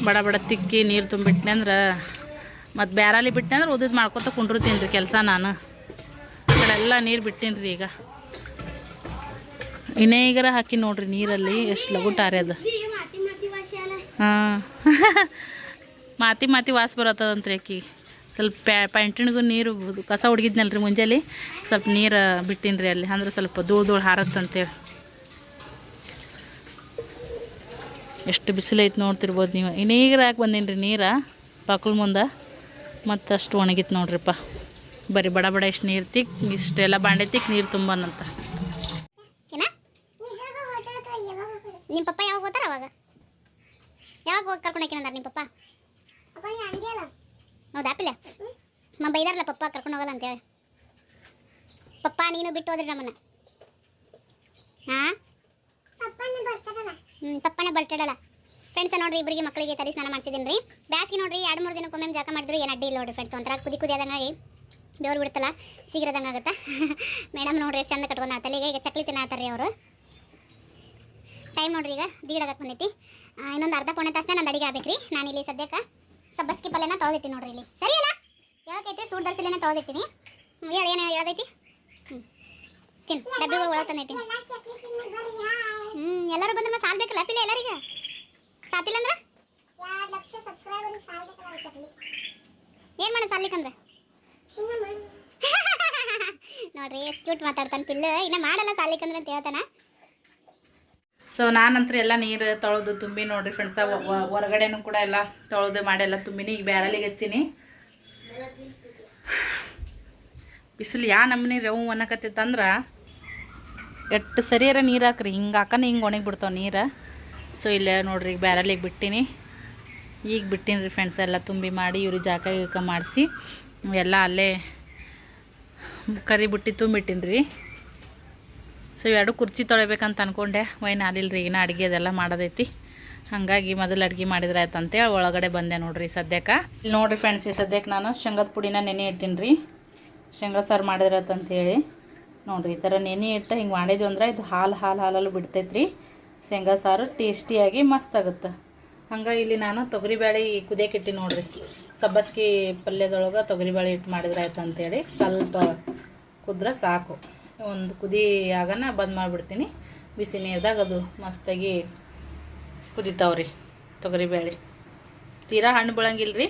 Speaker 1: ಬಡ ಬಡ ತಿಕ್ಕಿ ನೀರು ತುಂಬಿಟ್ನೆ ಅಂದ್ರೆ, ಮತ್ತು ಬ್ಯಾರಲ್ಲಿ ಬಿಟ್ಟೆ ಅಂದ್ರೆ ಉದ್ದಿದ್ದು ಮಾಡ್ಕೊತ ಕುಂಡಿರ್ತೀನಿ ರೀ ಕೆಲಸ ನಾನು. ಈ ಕಡೆ ಎಲ್ಲ ನೀರು ಬಿಟ್ಟಿನಿ ರೀ ಈಗ. ಇನ್ನೇಗರ ಹಾಕಿ ನೋಡ್ರಿ ನೀರಲ್ಲಿ ಎಷ್ಟು
Speaker 2: ಮಾತಿ ವಾಶ್ಯಾಲ
Speaker 1: ಹಾಂ. ಮಾತಿ ಮಾತಿ ವಾಸ ಬರತ್ತದಂತ್ರಿ ಅಕ್ಕಿ ಸ್ವಲ್ಪ ಪ್ಯಾ ಪ್ಯಾಂಟಿಣಿಗೂ ನೀರು ಕಸ ಹುಡುಗಿದ್ನಲ್ಲ ರೀ ಮುಂಜಾನೆ ಸ್ವಲ್ಪ ನೀರು ಬಿಟ್ಟಿನಿ ರೀ ಅಲ್ಲಿ, ಅಂದ್ರೆ ಸ್ವಲ್ಪ ಧೂಳು ಧೂಳು ಹಾರತ್ತಂತೇಳಿ. ಎಷ್ಟು ಬಿಸಿಲು ಐತೆ ನೋಡ್ತಿರ್ಬೋದು ನೀವು. ಇನ್ನೀಗರ ಹಾಕಿ ಬಂದೀನಿ ರೀ ನೀರು, ಪಾಕುಳ ಮುಂದೆ. ಮತ್ತು ಅಷ್ಟು ಒಣಗಿತ್ತು ನೋಡ್ರಿಪ್ಪ. ಬರೀ ಬಡ ಬಡ ಇಷ್ಟು ನೀರು ತಿಕ್, ಇಷ್ಟೆಲ್ಲ ಬಾಂಡೆ ತಿಕ್ ನೀರು ತುಂಬನಂತ.
Speaker 2: ನಿಮ್ಮ ಪಪ್ಪ ಯಾವಾಗ ಹೋಗ್ತಾರ ಅವಾಗ? ಯಾವಾಗ ಹೋಗಿ ಕರ್ಕೊಂಡು ಹೋಗ್ಯಾನ ನಿಮ್ಮ ಪಪ್ಪ? ಹೌದಾ ಆಪಿಲ್ಲ ನಮ್ಮ ಬೈದಾರಲ್ಲ ಪಪ್ಪ ಕರ್ಕೊಂಡು ಹೋಗಲ್ಲ ಅಂತೇಳಿ. ಪಪ್ಪ ನೀನು ಬಿಟ್ಟು ಹೋದ್ರಿ ನಮ್ಮನ್ನ. ಹಾಂ? ಹ್ಞೂ ಪಪ್ಪನೇ ಬರ್ತಾಡಲ್ಲ. ಫ್ರೆಂಡ್ಸ್ ನೋಡ್ರಿ ಇಬ್ಬರಿಗೆ ಮಕ್ಕಳಿಗೆ ತರಿ ಸ್ನಾನ ಮಾಡ್ಸಿದ್ದೀನಿ ರೀ ಬ್ಯಾಸ್ಗೆ ನೋಡ್ರಿ ಎರಡು ಮೂರು ದಿನಕ್ಕೊಮ್ಮೆ ಜಾಕ ಮಾಡಿದ್ರು ಏನು ಅಡ್ಡಿ ಇಲ್ಲ ನೋಡ್ರಿ ಫ್ರೆಂಡ್ಸ್ ಒಂಥರ. ಕುದಿ ಕುದಿ ಬೇವ್ರು ಬಿಡ್ತಲ್ಲ ಶೀಘ್ರದಂಗೆ ಆಗುತ್ತಾ? ಮೇಡಮ್ ನೋಡ್ರಿ ಎಷ್ಟು ಚಂದ ಕಟ್ಕೊಂಡು ತಲೆಗೆ ಈಗ ಚಕ್ಲಿ ತಿನ್ನತ್ತಾರ ರೀ ಅವರು. ಟೈಮ್ ನೋಡ್ರಿ ಈಗ ದೀಡಾಗಕ್ಕೆ ಬಂದೈತಿ. ಇನ್ನೊಂದು ಅರ್ಧ ಪೌಣೆ ತಾಸನ ನಂದು ಅಡಿಗೆ ರೀ ನಾನು ಇಲ್ಲಿ ಸದ್ಯಕ್ಕೆ ಸಬ್ಬಸ್ಕಿ ಪಲ್ಯನ ತೊಳೆದಿತ್ತೀನಿ ನೋಡ್ರಿ ಇಲ್ಲಿ. ಸರಿ ಅಲ್ಲ ಹೇಳಕೈತಿ ಸೂಟ್ ದರ್ಸಲಿನ ತೊಳೆದಿಟ್ಟಿನಿ ಹೇಳಿ ಏನು ಹೇಳದೈತಿ ಹ್ಞೂ ತಿನ್ ಡಬ್ಬಿಗಳು ಒಳಗೆ ತಂದಿಟ್ಟಿನಿ ಹ್ಞೂ ಎಲ್ಲರೂ ಬಂದ್ರೆ ಸಾಲ್ ಬೇಕಲ್ಲ ಪಿಲ್ಲ ಎಲ್ಲರಿಗೆ? ಸಾತಿಲ್ಲ ಅಂದ್ರೆ? ಏನು ಮಾಡ ಸಾಲಿಕಂದ್ರೆ ನೋಡ್ರಿ ಎಷ್ಟು ಕ್ಯೂಟ್ ಮಾತಾಡ್ತಾನೆ ಪಿಲ್ಲು. ಇನ್ನ ಮಾಡಲ್ಲ ಸಾಲಿಕಂದ್ರೆ ಅಂತ ಹೇಳ್ತಾನ.
Speaker 1: ಸೊ ನಾನಂತರ ಎಲ್ಲ ನೀರು ತೊಳೆದು ತುಂಬಿ ನೋಡ್ರಿ ಫ್ರೆಂಡ್ಸ ಹೊರಗಡೆನೂ ಕೂಡ ಎಲ್ಲ ತೊಳೆದು ಮಾಡಿ ಎಲ್ಲ ತುಂಬಿನಿ. ಈಗ ಬ್ಯಾರಲಿಗೆ ಹಚ್ಚಿನಿ. ಬಿಸಿಲು ಯಾ ನಮ್ಮನೆ ರವು ಅನ್ನಕತ್ತಿತ್ತಂದ್ರೆ ಎಷ್ಟು ಸರಿಯಾರ ನೀರು ಹಾಕ್ರಿ. ಹಿಂಗೆ ಹಿಂಗೆ ಒಣಗಿ ಬಿಡ್ತಾವೆ ನೀರು. ಸೊ ಇಲ್ಲೇ ನೋಡ್ರಿ ಈಗ ಬ್ಯಾರಲಿಗೆ ಬಿಟ್ಟಿನಿ. ಈಗ ಬಿಟ್ಟಿನಿ ರೀ ಫ್ರೆಂಡ್ಸ್ ಎಲ್ಲ ತುಂಬಿ ಮಾಡಿ ಇವ್ರಿಗೆ ಜಾಕ ಗೀಕ ಮಾಡಿಸಿ. ಎಲ್ಲ ಅಲ್ಲೇ ಕರಿ ಬಿಟ್ಟು ತುಂಬಿಟ್ಟಿನಿ ರೀ ಸೊ ಎರಡು ಕುರ್ಚಿ ತೊಳಿಬೇಕಂತ ಅನ್ಕೊಂಡೆ. ವೈನ್ ರೀ ಇನ್ನು ಅಡುಗೆ ಅದೆಲ್ಲ ಮಾಡೋದೈತಿ. ಹಾಗಾಗಿ ಮೊದಲು ಅಡುಗೆ ಮಾಡಿದ್ರೆ ಆಯ್ತು ಅಂತೇಳಿ ಒಳಗಡೆ ಬಂದೆ ನೋಡ್ರಿ ಸದ್ಯಕ್ಕೆ. ಇಲ್ಲಿ ನೋಡ್ರಿ ಫ್ರೆಂಡ್ಸ್ ಈ ಸದ್ಯಕ್ಕೆ ನಾನು ಶೇಂಗದ ಪುಡಿನ ನೆನೆ ಇಟ್ಟೀನಿ ರೀ ಶೇಂಗಾ ಸಾರು ಮಾಡಿದ್ರೆ ಅಂತೇಳಿ ನೋಡ್ರಿ, ಈ ಥರ ನೆನೆ ಇಟ್ಟು ಹಿಂಗೆ ಮಾಡಿದ್ವಿ ಅಂದ್ರೆ ಇದು ಹಾಲು ಹಾಲು, ಹಾಲಲ್ಲೂ ಬಿಡ್ತೈತೆ ರೀ ಶೇಂಗಾ ಸಾರು ಟೇಸ್ಟಿಯಾಗಿ ಮಸ್ತ್ ಆಗುತ್ತೆ ಹಂಗೆ ಇಲ್ಲಿ ನಾನು ತೊಗರಿಬೇಳೆ ಕುದಿಯಕ್ಕೆ ಇಟ್ಟು ನೋಡ್ರಿ. ಸಬ್ಬಸ್ಗಿ ಪಲ್ಯದೊಳಗೆ ತೊಗರಿಬೇಳೆ ಇಟ್ಟು ಮಾಡಿದ್ರೆ ಆಯ್ತು ಸ್ವಲ್ಪ ಕುದ್ರೆ ಸಾಕು. ಒಂದು ಕುದಿ ಆಗನ ಬಂದ್ ಮಾಡಿಬಿಡ್ತೀನಿ. ಬಿಸಿ ನೀರ್ದಾಗ ಅದು ಮಸ್ತಾಗಿ ಕುದಿತಾವ್ರಿ ತೊಗರಿಬೇಳೆ ತೀರಾ ಹಣ್ಣು ಬೀಳಂಗಿಲ್ಲ ರೀ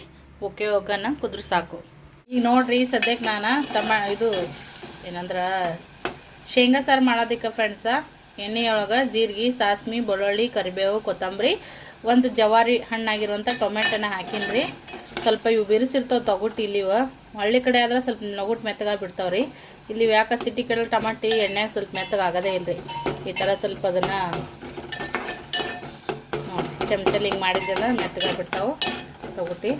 Speaker 1: ಓಕೆ ಓಕನ ಕುದ್ರೆ ಸಾಕು. ಈಗ ನೋಡ್ರಿ ಸದ್ಯಕ್ಕೆ ನಾನು ತಮ್ಮ ಇದು ಏನಂದ್ರೆ ಶೇಂಗಾ ಸಾರು ಮಾಡೋದಕ್ಕೆ ಫ್ರೆಂಡ್ಸ ಎಣ್ಣೆಯೊಳಗೆ ಜೀರಿಗೆ, ಸಾಸ್ಮಿ, ಬೆಳ್ಳುಳ್ಳಿ, ಕರಿಬೇವು, ಕೊತ್ತಂಬರಿ, ಒಂದು ಜವಾರಿ ಹಣ್ಣಾಗಿರುವಂಥ ಟೊಮೆಟೊನ ಹಾಕಿನ್ರಿ. ಸ್ವಲ್ಪ ಇವು ಬಿರುಸಿರ್ತಾವೆ ತೊಗೊಟ್ಟು ಇಲ್ಲಿವ. ಹಳ್ಳಿ ಕಡೆ ಆದ್ರೆ ಸ್ವಲ್ಪ ನಗುಟ್ಟು ಮೆತ್ತಗಾಗಿ ಬಿಡ್ತಾವ್ರಿ. ಇಲ್ಲಿ ಯಾಕೆ ಸಿಟಿ ಕಡೆ ಟಮಾಟಿ ಎಣ್ಣೆ ಸ್ವಲ್ಪ ಮೆತ್ತಗೆ ಆಗೋದೇ ಇಲ್ಲ ರೀ ಈ ಥರ ಸ್ವಲ್ಪ ಅದನ್ನು ಚಮಚಲ್ಲಿ ಹಿಂಗೆ ಮಾಡಿದ್ದೆಲ್ಲ ಅಂದ್ರೆ ಮೆತ್ತಗಾಗಿ ಬಿಡ್ತಾವೆ ತೊಗೊಟ್ಟಿ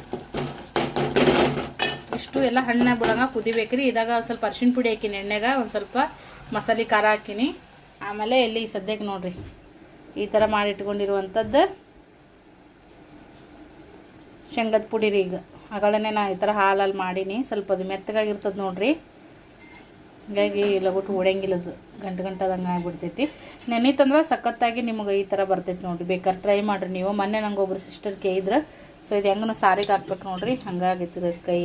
Speaker 1: ಇಷ್ಟು ಎಲ್ಲ ಹಣ್ಣ ಬಿಡಂಗ ಕುದಿಬೇಕ್ರಿ. ಇದಾಗ ಸ್ವಲ್ಪ ಅರ್ಶಿಣ ಪುಡಿ ಹಾಕಿನಿ ಎಣ್ಣೆಗೆ, ಒಂದು ಸ್ವಲ್ಪ ಮಸಾಲೆ ಖಾರ ಹಾಕಿನಿ. ಆಮೇಲೆ ಇಲ್ಲಿ ಸದ್ಯಕ್ಕೆ ನೋಡಿರಿ, ಈ ಥರ ಮಾಡಿ ಇಟ್ಕೊಂಡಿರುವಂಥದ್ದು ಶೇಂಗದ ಪುಡಿ ರೀ ಈಗ. ಆಗಳೇ ನಾ ಈ ಥರ ಹಾಲಲ್ಲಿ ಮಾಡೀನಿ. ಸ್ವಲ್ಪ ಅದು ಮೆತ್ತಗಾಗಿರ್ತದೆ ನೋಡ್ರಿ. ಹೀಗಾಗಿ ಲಗುಟ್ಟು ಅದು. ಗಂಟು ಗಂಟದಂಗೆ ಆಗ್ಬಿಡ್ತೈತಿ. ನೆನೀತಂದ್ರೆ ಸಖತ್ತಾಗಿ ನಿಮಗೆ ಈ ಥರ ಬರ್ತೈತಿ ನೋಡಿರಿ. ಬೇಕಾದ್ರೆ ಟ್ರೈ ಮಾಡಿರಿ ನೀವು. ಮೊನ್ನೆ ನಂಗೆ ಒಬ್ರು ಸಿಸ್ಟರ್ ಕೇಳಿದ್ರೆ. ಸೊ ಇದು ಹೆಂಗನ ಸಾರಿಗೆ ಹಾಕ್ಬೇಕು ನೋಡಿರಿ. ಹಂಗಾಗಿತ್ತು ಕೈ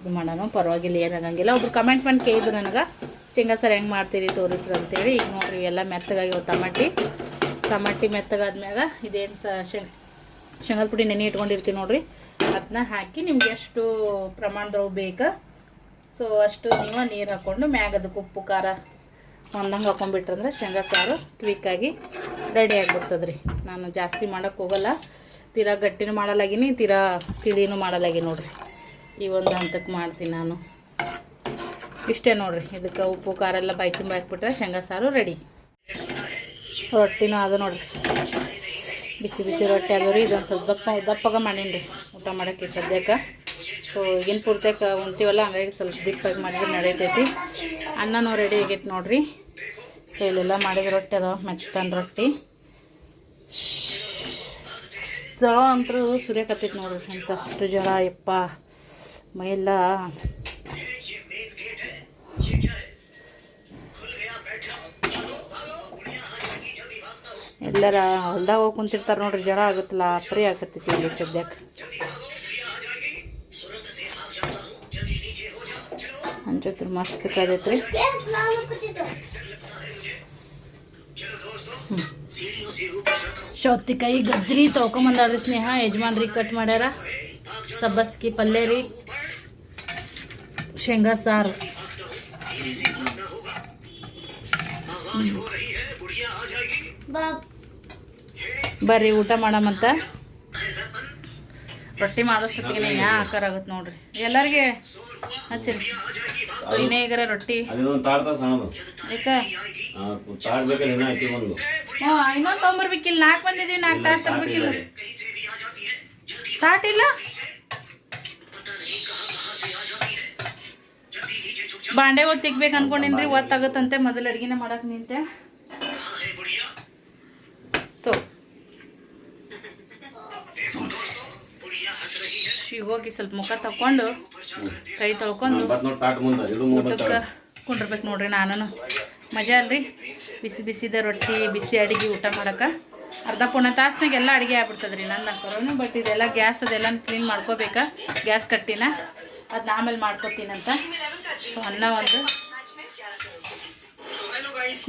Speaker 1: ಇದು ಮಾಡೋಣ ಪರವಾಗಿಲ್ಲ, ಏನಾಗಂಗಿಲ್ಲ. ಒಬ್ರು ಕಮೆಂಟ್ ಮಾಡಿ ಕೇಳಿದ್ರು ನನಗೆ. ಶೇಂಗಾ ಸರ್ ಹೆಂಗೆ ಮಾಡ್ತೀರಿ ತೋರಿಸ್ರಿ ಅಂತೇಳಿ. ಈಗ ನೋಡ್ರಿ, ಎಲ್ಲ ಮೆತ್ತಗಾಗಿವೆ ಟಮಾಟಿ ಟಮಾಟಿ ಮೆತ್ತಗಾದ್ಮ್ಯಾಗ ಇದೇನು ಸ ಶೇಂಗ್ ಪುಡಿ ನೆನೆ ಇಟ್ಕೊಂಡಿರ್ತೀವಿ ನೋಡ್ರಿ. ಅದನ್ನ ಹಾಕಿ ನಿಮ್ಗೆ ಎಷ್ಟು ಪ್ರಮಾಣದವು ಬೇಕಾ ಸೊ ಅಷ್ಟು ನೀವು ನೀರು ಹಾಕ್ಕೊಂಡು ಮ್ಯಾಗ ಅದಕ್ಕೆ ಉಪ್ಪು, ಖಾರ ಒಂದಂಗೆ ಹಾಕೊಂಡ್ಬಿಟ್ರಂದ್ರೆ ಶೇಂಗಾ ಸಾರು ಕ್ವಿಕ್ಕಾಗಿ ರೆಡಿ ಆಗಿಬಿಡ್ತದೆ ರೀ ನಾನು ಜಾಸ್ತಿ ಮಾಡೋಕ್ಕೆ ಹೋಗಲ್ಲ. ತೀರಾ ಗಟ್ಟಿನೂ ಮಾಡಲಾಗಿನಿ, ತೀರಾ ತಿಳಿನೂ ಮಾಡಲಾಗಿ ನೋಡಿರಿ. ಈ ಒಂದು ಹಂತಕ್ಕೆ ಮಾಡ್ತೀನಿ ನಾನು. ಇಷ್ಟೇ ನೋಡಿರಿ, ಇದಕ್ಕೆ ಉಪ್ಪು, ಖಾರ ಎಲ್ಲ ಬಾಯಿ ತುಂಬ ಹಾಕ್ಬಿಟ್ರೆ ಶೇಂಗಾ, ಸಾರು ರೆಡಿ ರೊಟ್ಟಿನೂ ಅದು ನೋಡಿರಿ. ಬಿಸಿ ಬಿಸಿ ರೊಟ್ಟಿ ಆದವ್ರಿ ಇದೊಂದು ಸ್ವಲ್ಪ ದಪ್ಪ, ದಪ್ಪಗ ಮಾಡೀನಿ ರೀ ಊಟ ಮಾಡೋಕ್ಕೆ ಸದ್ಯಕ್ಕೆ. ಸೊ ಏನು ಪೂರ್ತಿಯಾಗಿ ಉಣ್ತೀವಲ್ಲ, ಹಂಗಾಗಿ ಸ್ವಲ್ಪ ದಿಕ್ಕಾಗಿ ಮಾಡಿದ್ರೆ ನಡೀತೈತಿ. ಅನ್ನನೂ ರೆಡಿ ಆಗೈತೆ ನೋಡ್ರಿ. ಸೊ ಇಲ್ಲೆಲ್ಲ ಮಾಡಿದ ರೊಟ್ಟಿ ಅದಾವ, ಮೆತ್ತನ ರೊಟ್ಟಿ. ಜ್ವರ ಅಂತೂ ಸುರಿಯಕತ್ತೈತಿ ನೋಡ್ರಿ ಫ್ರೆಂಡ್ಸ್ ಅಷ್ಟು ಜ್ವರ ಎಪ್ಪ ಮೈಯೆಲ್ಲ. ಎಲ್ಲರ ಹೊಲ್ದಾಗ ಹೋಗಿ ಕುಂತಿರ್ತಾರೆ ನೋಡ್ರಿ, ಜ್ವರ ಆಗುತ್ತಲ್ಲ ಫ್ರೀ ಆಗತ್ತೈತಿ ಇಲ್ಲಿ ಸದ್ಯಕ್ಕೆ ಅಂಜತ್ರ ಮಸ್ತ್ ಕದೈತ್ರಿ ಸೌತಿಕಾಯಿ ಗಜ್ರಿ ತೊಗೊಂಬಂದಾದ್ರಿ ಸ್ನೇಹ, ಯಜಮಾನ್ರಿ ಕಟ್ ಮಾಡ್ಯಾರ. ಸಬ್ಬಸ್ಗಿ ಪಲ್ಯ ರೀ ಶೇಂಗಾ, ಸಾರು. ಬರ್ರಿ, ಊಟ ಮಾಡಮಂತ ರೊಟ್ಟಿ ಮಾಡೋಷ್ಟೊತ್ತಿಗೆ ಯಾ ಆಕಾರ ಆಗುತ್ತೆ ನೋಡ್ರಿ. ಎಲ್ಲರಿಗೆ ಹಚ್ಚಿರಿ. ಇನ್ನೇ ಈಗಾರ ರೊಟ್ಟಿ.
Speaker 3: ಅದೊಂದು ತಾಡ್ತಾ ಸಣ್ಣದು
Speaker 1: ಯಾಕ?
Speaker 3: ತಾಡ್ಬೇಕಾದ್ರೆ ಏನೋ ಹಾಕಿ ಬಂದು.
Speaker 1: ಹ್ಞೂ ಇನ್ನೊಂದು ತೊಗೊಂಬರ್ಬೇಕಿಲ್ಲ ನಾಲ್ಕು ಬಂದಿದ್ದೀವಿ ನಾಲ್ಕು ತಾಸು ತರ್ಬೇಕಿಲ್ಲ ತಾಟ್ ಇಲ್ಲ. ಬಾಂಡೆಗಳು ತೆಗ್ಬೇಕು ಅನ್ಕೊಂಡಿನ್ರಿ ಒತ್ತಾಗತ್ತಂತೆ ಮೊದಲು ಅಡ್ಗಿನ ಮಾಡಕ್ ನಿಂತೆ. ತೋ. ಈಗ ಹೋಗಿ ಸ್ವಲ್ಪ ಮುಖ ತಕೊಂಡು ಕೈ ತೊಳ್ಕೊಂಡು ಊಟಕ್ಕೆ ಕುಂಡಿರ್ಬೇಕು ನೋಡ್ರಿ ನಾನು ಮಜಾ ಅಲ್ರಿ? ಬಿಸಿ ಬಿಸಿದ ರೊಟ್ಟಿ ಬಿಸಿ ಅಡಿಗೆ ಊಟ ಮಾಡಕ್ಕೆ. ಅರ್ಧ ಪೂರ್ಣ ತಾಸ್ನಾಗೆಲ್ಲ ಅಡಿಗೆ ಅಡುಗೆ ಆಗ್ಬಿಡ್ತದೆ ರೀ ನನ್ನ ಕರೋನು ಬಟ್ ಇದೆಲ್ಲ ಗ್ಯಾಸ್ ಅದೆಲ್ಲ ಕ್ಲೀನ್ ಮಾಡ್ಕೋಬೇಕಾ? ಗ್ಯಾಸ್ ಕಟ್ಟಿನ? ಅದನ್ನ ಆಮೇಲೆ ಮಾಡ್ಕೋತೀನಂತ. ಸೊ ಅನ್ನ ಒಂದು